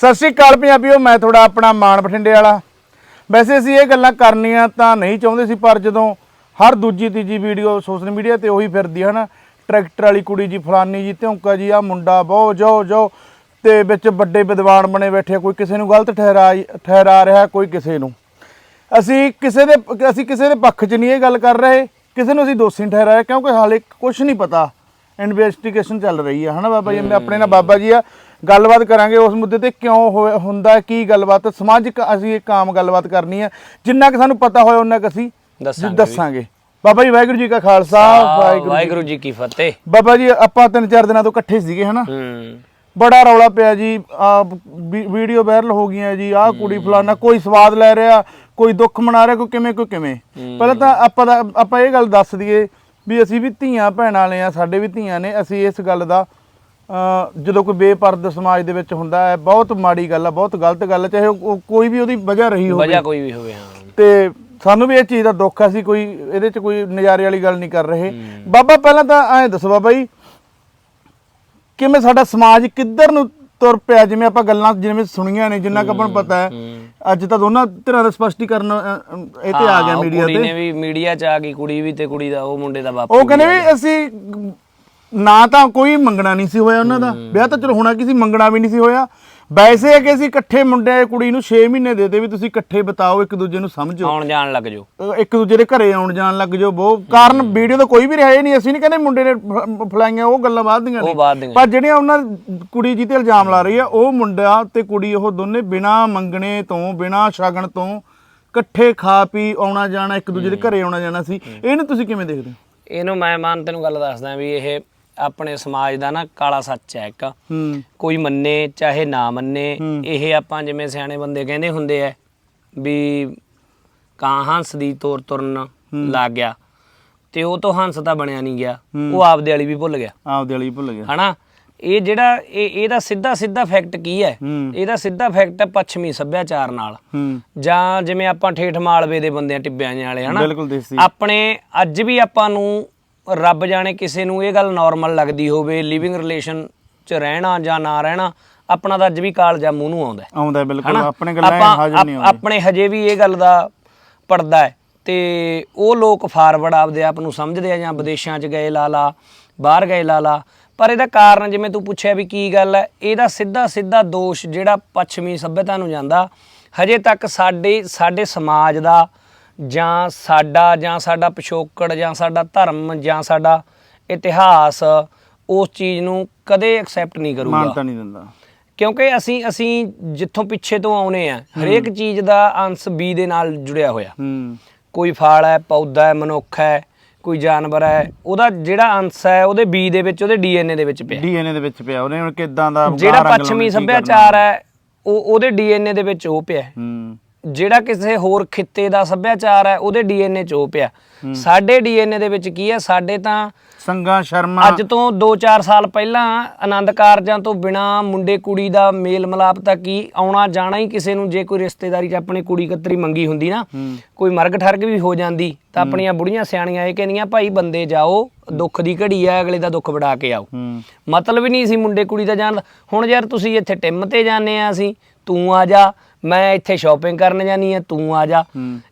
ਸਤਿ ਸ਼੍ਰੀ ਅਕਾਲ ਪੰਜਾਬੀਓ, ਮੈਂ ਤੁਹਾਡਾ ਆਪਣਾ ਮਾਨ ਬਠਿੰਡੇ ਵਾਲਾ। ਵੈਸੇ ਅਸੀਂ ਇਹ ਗੱਲਾਂ ਕਰਨੀਆਂ ਤਾਂ ਨਹੀਂ ਚਾਹੁੰਦੇ ਸੀ, ਪਰ ਜਦੋਂ ਹਰ ਦੂਜੀ ਤੀਜੀ ਵੀਡੀਓ ਸੋਸ਼ਲ ਮੀਡੀਆ ਤੇ ਉਹੀ ਫਿਰਦੀ ਹੈ ਨਾ ਟਰੈਕਟਰ ਵਾਲੀ ਕੁੜੀ ਜੀ, ਫਲਾਨੀ ਜੀ, ਧੌਂਕਾ ਜੀ, ਆ ਮੁੰਡਾ ਬਹੁ ਜੋ ਜੋ, ਤੇ ਵਿੱਚ ਵੱਡੇ ਵਿਦਵਾਨ ਬਣੇ ਬੈਠੇ ਕੋਈ ਕਿਸੇ ਨੂੰ ਗਲਤ ਠਹਿਰਾ ਠਹਿਰਾ ਰਿਹਾ, ਕੋਈ ਕਿਸੇ ਨੂੰ। ਅਸੀਂ ਕਿਸੇ ਦੇ, ਅਸੀਂ ਕਿਸੇ ਦੇ ਪੱਖ 'ਚ ਨਹੀਂ ਇਹ ਗੱਲ ਕਰ ਰਹੇ, ਕਿਸੇ ਨੂੰ ਅਸੀਂ ਦੋਸ਼ੀ ਨਹੀਂ ਠਹਿਰਾਇਆ, ਕਿਉਂਕਿ ਹਾਲੇ ਕੁਝ ਨਹੀਂ ਪਤਾ। ਇਨਵੈਸਟੀਗੇਸ਼ਨ ਚੱਲ ਰਹੀ ਹੈ ਹਨਾ ਬਾਬਾ ਜੀ? ਆਪਣੇ ਨਾਲ ਬਾਬਾ ਜੀ ਆ ਗੱਲਬਾਤ ਕਰਾਂਗੇ ਉਸ ਮੁੱਦੇ ਤੇ ਕਿਉਂ ਹੁੰਦਾ ਕੀ ਗੱਲਬਾਤ ਸਮਾਜਿਕ ਅਸੀਂ ਇੱਕ ਆਮ ਗੱਲਬਾਤ ਕਰਨੀ ਹੈ। ਜਿੰਨਾ ਕਿ ਸਾਨੂੰ ਪਤਾ ਹੋਇਆ ਉਹਨਾਂ ਕਿ ਅਸੀਂ ਦੱਸਾਂਗੇ ਬਾਬਾ ਜੀ ਵਾਹਿਗੁਰੂ ਜੀ ਕਾ ਖਾਲਸਾ ਵਾਹਿਗੁਰੂ ਜੀ ਕੀ ਫਤਿਹ। ਬਾਬਾ ਜੀ ਆਪਾਂ ਤਿੰਨ ਚਾਰ ਦਿਨਾਂ ਤੋਂ ਇਕੱਠੇ ਸੀਗੇ ਹਨਾ? ਬੜਾ ਰੌਲਾ ਪਿਆ ਜੀ। ਆ ਵੀਡੀਓ ਵਾਇਰਲ ਹੋ ਗਈਆਂ ਜੀ। ਆਹ ਕੁੜੀ ਫਲਾਨਾ ਕੋਈ ਸਵਾਦ ਲੈ ਰਿਹਾ ਕੋਈ ਦੁੱਖ ਮਨਾ ਰਿਹਾ ਕੋਈ ਕਿਵੇਂ ਕੋਈ ਕਿਵੇਂ। ਪਹਿਲਾਂ ਤਾਂ ਆਪਾਂ ਦਾ ਆਪਾਂ ਇਹ ਗੱਲ ਦੱਸ ਦਈਏ ਵੀ ਅਸੀਂ ਵੀ ਧੀਆਂ ਭੈਣਾਂ ਵਾਲੇ ਆ ਸਾਡੇ ਵੀ ਧੀਆਂ ਨੇ ਅਸੀਂ ਇਸ ਗੱਲ ਦਾ ਜਦੋਂ ਕੋਈ ਬੇਪਰਦ ਸਮਾਜ ਦੇ ਵਿੱਚ ਹੁੰਦਾ ਹੈ ਬਹੁਤ ਮਾੜੀ ਗੱਲ ਆ ਬਹੁਤ ਗਲਤ ਗੱਲ ਆ, ਚਾਹੇ ਉਹ- ਕੋਈ ਵੀ ਉਹਦੀ ਵਜ੍ਹਾ ਰਹੀ ਹੋਵੇ। ਵਜ੍ਹਾ ਕੋਈ ਵੀ ਹੋਵੇ ਹਾਂ। ਤੇ ਸਾਨੂੰ ਵੀ ਇਹ ਚੀਜ਼ ਦਾ ਦੁੱਖ ਆ ਸੀ ਕੋਈ ਇਹਦੇ ਚ ਕੋਈ ਨਜ਼ਾਰੇ ਵਾਲੀ ਗੱਲ ਨਹੀਂ ਕਰ ਰਹੇ। ਬਾਬਾ ਪਹਿਲਾਂ ਤਾਂ ਐਂ ਦੱਸੋ ਬਾਬਾ ਜੀ ਕਿਵੇਂ ਸਾਡਾ ਸਮਾਜ ਕਿੱਧਰ ਨੂੰ ਤੁਰ ਪਿਆ? ਜਿਵੇਂ ਆਪਾਂ ਗੱਲਾਂ ਜਿਵੇਂ ਸੁਣੀਆਂ ਨੇ ਜਿੰਨਾ ਕੁ ਆਪਾਂ ਨੂੰ ਪਤਾ ਹੈ ਅੱਜ ਤਾਂ ਦੋਨਾਂ ਧਿਰਾਂ ਦਾ ਸਪਸ਼ਟੀਕਰਨ ਅ, ਅ, ਇਹ ਤੇ ਆ ਹਾਂ, ਗਿਆ ਉਹ ਮੀਡੀਆ ਕੁੜੀ ਤੇ। ਨੇ ਵੀ ਮੀਡੀਆ 'ਚ ਆ ਗਈ ਕੁੜੀ ਵੀ ਤੇ ਕੁੜੀ ਦਾ ਉਹ ਮੁੰਡੇ ਦਾ ਬਾਪੂ ਉਹ ਕਹਿੰਦੇ ਵੀ ਅਸੀਂ ਨਾ ਤਾਂ ਕੋਈ ਮੰਗਣਾ ਨਹੀਂ ਸੀ ਹੋਇਆ ਉਹਨਾਂ ਦਾ। ਵਿਆਹ ਤਾਂ ਚਲੋ ਹੋਣਾ ਕਿਸੇ ਮੰਗਣਾ ਵੀ ਨਹੀਂ ਸੀ ਹੋਇਆ। ਵੈਸੇ ਕਿ ਅਸੀਂ ਇਕੱਠੇ ਮੁੰਡੇ ਕੁੜੀ ਨੂੰ 6 ਮਹੀਨੇ ਦੇ ਦੇ ਵੀ ਤੁਸੀਂ ਇਕੱਠੇ ਬਿਤਾਓ ਇੱਕ ਦੂਜੇ ਨੂੰ ਸਮਝੋ। ਆਉਣ ਜਾਣ ਲੱਗ ਅਹ ਇੱਕ ਦੂਜੇ ਦੇ ਘਰੇ ਆਉਣ ਜਾਣ ਲੱਗ ਜਾਓ ਬਹੁਤ ਕਾਰਨ ਵੀਡੀਓ ਤਾਂ ਕੋਈ ਵੀ ਰਿਹਾ ਹੀ ਨਹੀਂ। ਅਸੀਂ ਨਹੀਂ ਕਹਿੰਦੇ ਮੁੰਡੇ ਨੇ ਫ- ਫਲਾਈਆਂ ਉਹ ਗੱਲਾਂ ਬਾਅਦ ਦੀਆਂ ਉਹ ਨੇ ਬਾਅਦ ਦੀਆਂ। ਪਰ ਜਿਹੜੀਆਂ ਉਹਨਾਂ ਕੁੜੀ ਜੀ ਤੇ ਇਲਜ਼ਾਮ ਲਾ ਰਹੀ ਆ ਉਹ ਮੁੰਡਾ ਤੇ ਕੁੜੀ ਉਹ ਦੋਨੇ ਬਿਨਾ ਮੰਗਣੇ ਤੋਂ ਬਿਨਾ ਸ਼ਗਨ ਤੋਂ ਇਕੱਠੇ ਖਾ ਪੀ ਆਉਣਾ ਜਾਣਾ ਇੱਕ ਦੂਜੇ ਦੇ ਘਰੇ ਆਉਣਾ ਜਾਣਾ ਸੀ। ਇਹਨੂੰ ਤੁਸੀਂ ਕਿਵੇਂ ਦੇਖਦੇ ਹੋ? ਇਹਨੂੰ ਮੈਂ ਮਾਨ ਤੈਨੂੰ ਗੱਲ ਦੱਸਦਾ ਵੀ ਇਹ ਆਪਣੇ ਸਮਾਜ ਦਾ ਨਾ ਕਾਲਾ ਸੱਚ ਹੈ ਇੱਕ। ਹੂੰ। ਕੋਈ ਮੰਨੇ ਚਾਹੇ ਨਾ ਮੰਨੇ ਇਹ ਆਪਾਂ ਜਿਵੇਂ ਸਿਆਣੇ ਬੰਦੇ ਕਹਿੰਦੇ ਹੁੰਦੇ ਆ ਵੀ ਕਾਂ ਹੰਸ ਦੀ ਤੋਰ ਤੁਰਨ ਲੱਗ ਗਿਆ ਤੇ ਉਹ ਤੋਂ ਹੰਸ ਤਾਂ ਬਣਿਆ ਨਹੀਂ ਗਿਆ। ਉਹ ਆਪਦੇ ਵਾਲੀ ਵੀ ਭੁੱਲ ਗਿਆ। ਆਪਦੇ ਵਾਲੀ ਭੁੱਲ ਗਿਆ। ਹਨਾ? ਇਹ ਜਿਹੜਾ ਇਹ ਇਹਦਾ ਸਿੱਧਾ ਸਿੱਧਾ ਫੈਕਟ ਕੀ ਹੈ? ਇਹਦਾ ਸਿੱਧਾ ਫੈਕਟ ਹੈ ਪੱਛਮੀ ਸੱਭਿਆਚਾਰ ਨਾਲ। ਜਾਂ ਜਿਵੇਂ ਆਪਾਂ ਠੇਠ ਮਾਲਵੇ ਦੇ ਬੰਦੇ ਆ ਟਿੱਬਿਆਂ ਵਾਲੇ ਹਨਾ? ਆਪਣੇ ਅੱਜ ਵੀ ਆਪਾਂ ਨੂੰ ਰੱਬ ਜਾਣੇ ਕਿਸੇ ਨੂੰ ਇਹ ਗੱਲ ਨਾਰਮਲ ਲੱਗਦੀ ਹੋਵੇ ਲਿਵਿੰਗ ਰਿਲੇਸ਼ਨ 'ਚ ਰਹਿਣਾ ਜਾਂ ਨਾ ਰਹਿਣਾ ਆਪਣਾ ਤਾਂ ਅੱਜ ਵੀ ਕਾਲਜਾ ਮੂੰਹ ਨੂੰ ਆਉਂਦਾ। ਆਉਂਦਾ ਬਿਲਕੁਲ ਆਪਣੇ ਗੱਲਾਂ ਹਾਜ਼ਰ ਨਹੀਂ ਆਉਂਦੇ। ਆਪਣੇ ਹਜੇ ਵੀ ਇਹ ਗੱਲ ਦਾ ਪੜਦਾ ਹੈ। ਤੇ ਉਹ ਲੋਕ ਫਾਰਵਰਡ ਆਪਦੇ ਆਪ ਨੂੰ ਸਮਝਦੇ ਆ ਜਾਂ ਵਿਦੇਸ਼ਾਂ 'ਚ ਗਏ ਲਾ ਲਾ ਬਾਹਰ ਗਏ ਲਾ ਲਾ ਪਰ ਇਹਦਾ ਕਾਰਨ ਜਿਵੇਂ ਤੂੰ ਪੁੱਛਿਆ ਵੀ ਕੀ ਗੱਲ ਹੈ ਇਹਦਾ ਸਿੱਧਾ ਸਿੱਧਾ ਦੋਸ਼ ਜਿਹੜਾ ਪੱਛਮੀ ਸੱਭਿਅਤਾ ਨੂੰ ਜਾਂਦਾ ਹਜੇ ਤੱਕ ਸਾਡੇ ਸਾਡੇ ਸਮਾਜ ਦਾ ਜਾਂ ਸਾਡਾ ਜਾਂ ਸਾਡਾ ਪਿਛੋਕੜ ਜਾਂ ਸਾਡਾ ਧਰਮ ਜਾਂ ਸਾਡਾ ਇਤਿਹਾਸ ਉਸ ਚੀਜ਼ ਨੂੰ ਕਦੇ ਐਕਸੈਪਟ ਨਹੀਂ ਕਰੂਗਾ। ਮਾਨਤਾ ਨਹੀਂ ਦਿੰਦਾ। ਕਿਉਂਕਿ ਅਸੀਂ ਅਸੀਂ ਜਿੱਥੋਂ ਪਿੱਛੇ ਤੋਂ ਆਉਨੇ ਆ ਹਰੇਕ ਚੀਜ਼ ਦਾ ਅੰਸ਼ ਬੀ ਦੇ ਨਾਲ ਜੁੜਿਆ ਹੋਇਆ। ਹੂੰ। ਕੋਈ ਫਲ ਹੈ ਪੌਦਾ ਹੈ ਮਨੁੱਖ ਹੈ ਕੋਈ ਜਾਨਵਰ ਹੈ ਉਹਦਾ ਜਿਹੜਾ ਅੰਸ਼ ਹੈ ਉਹਦੇ ਬੀ ਦੇ ਵਿੱਚ ਉਹਦੇ ਡੀਐਨਏ ਦੇ ਵਿੱਚ ਪਿਆ। ਡੀਐਨਏ ਦੇ ਵਿੱਚ ਪਿਆ ਉਹਨੇ ਹੁਣ ਕਿਦਾਂ ਦਾ ਜਿਹੜਾ ਪੱਛਮੀ ਸੱਭਿਆਚਾਰ ਹੈ ਉਹ ਉਹਦੇ ਡੀਐਨਏ ਦੇ ਵਿੱਚ ਉਹ ਪਿਆ। ਹੈ। ਹੂੰ। ਜਿਹੜਾ ਕਿਸੇ ਹੋਰ ਖਿੱਤੇ ਦਾ ਸੱਭਿਆਚਾਰ ਹੈ ਉਹਦੇ ਡੀਐਨਏ 'ਚ ਉਹ ਪਿਆ। ਸਾਡੇ ਡੀਐਨਏ ਦੇ ਵਿੱਚ ਕੀ ਹੈ? ਸਾਡੇ ਤਾਂ ਸੰਗਾ ਸ਼ਰਮਾ। ਅੱਜ ਤੋਂ 2-4 ਸਾਲ ਪਹਿਲਾਂ ਆਨੰਦ ਕਾਰਜਾਂ ਤੋਂ ਬਿਨਾ ਮੁੰਡੇ ਕੁੜੀ ਦਾ ਮੇਲ ਮਿਲਾਪ ਤਾਂ ਕੀ ਆਉਣਾ ਜਾਣਾ ਹੀ ਕਿਸੇ ਨੂੰ ਜੇ ਕੋਈ ਰਿਸ਼ਤੇਦਾਰੀ 'ਚ ਆਪਣੀ ਕੁੜੀ ਕਤਰੀ ਮੰਗੀ ਹੁੰਦੀ ਨਾ ਕੋਈ ਮਰਗ ਠਰਗ ਵੀ ਹੋ ਜਾਂਦੀ ਤਾਂ ਆਪਣੀਆਂ ਬੁੜੀਆਂ ਸਿਆਣੀਆਂ ਇਹ ਕਹਿੰਦੀਆਂ ਭਾਈ ਬੰਦੇ ਜਾਓ ਦੁੱਖ ਦੀ ਘੜੀ ਆ ਅਗਲੇ ਦਾ ਦੁੱਖ ਵੜਾ ਕੇ ਆਓ। ਮਤਲਬ ਹੀ ਨਹੀਂ ਸੀ ਮੁੰਡੇ ਕੁੜੀ ਦਾ ਜਾਣ। ਹੁਣ ਯਾਰ ਤੁਸੀਂ ਇੱਥੇ ਟਿਮ ਤੇ ਜਾਂਦੇ ਆ ਅਸੀਂ ਤੂੰ ਆ ਜਾ ਮੈਂ ਇੱਥੇ ਸ਼ਾਪਿੰਗ ਕਰਨ ਜਾਨੀ ਆ ਤੂੰ ਆ ਜਾ।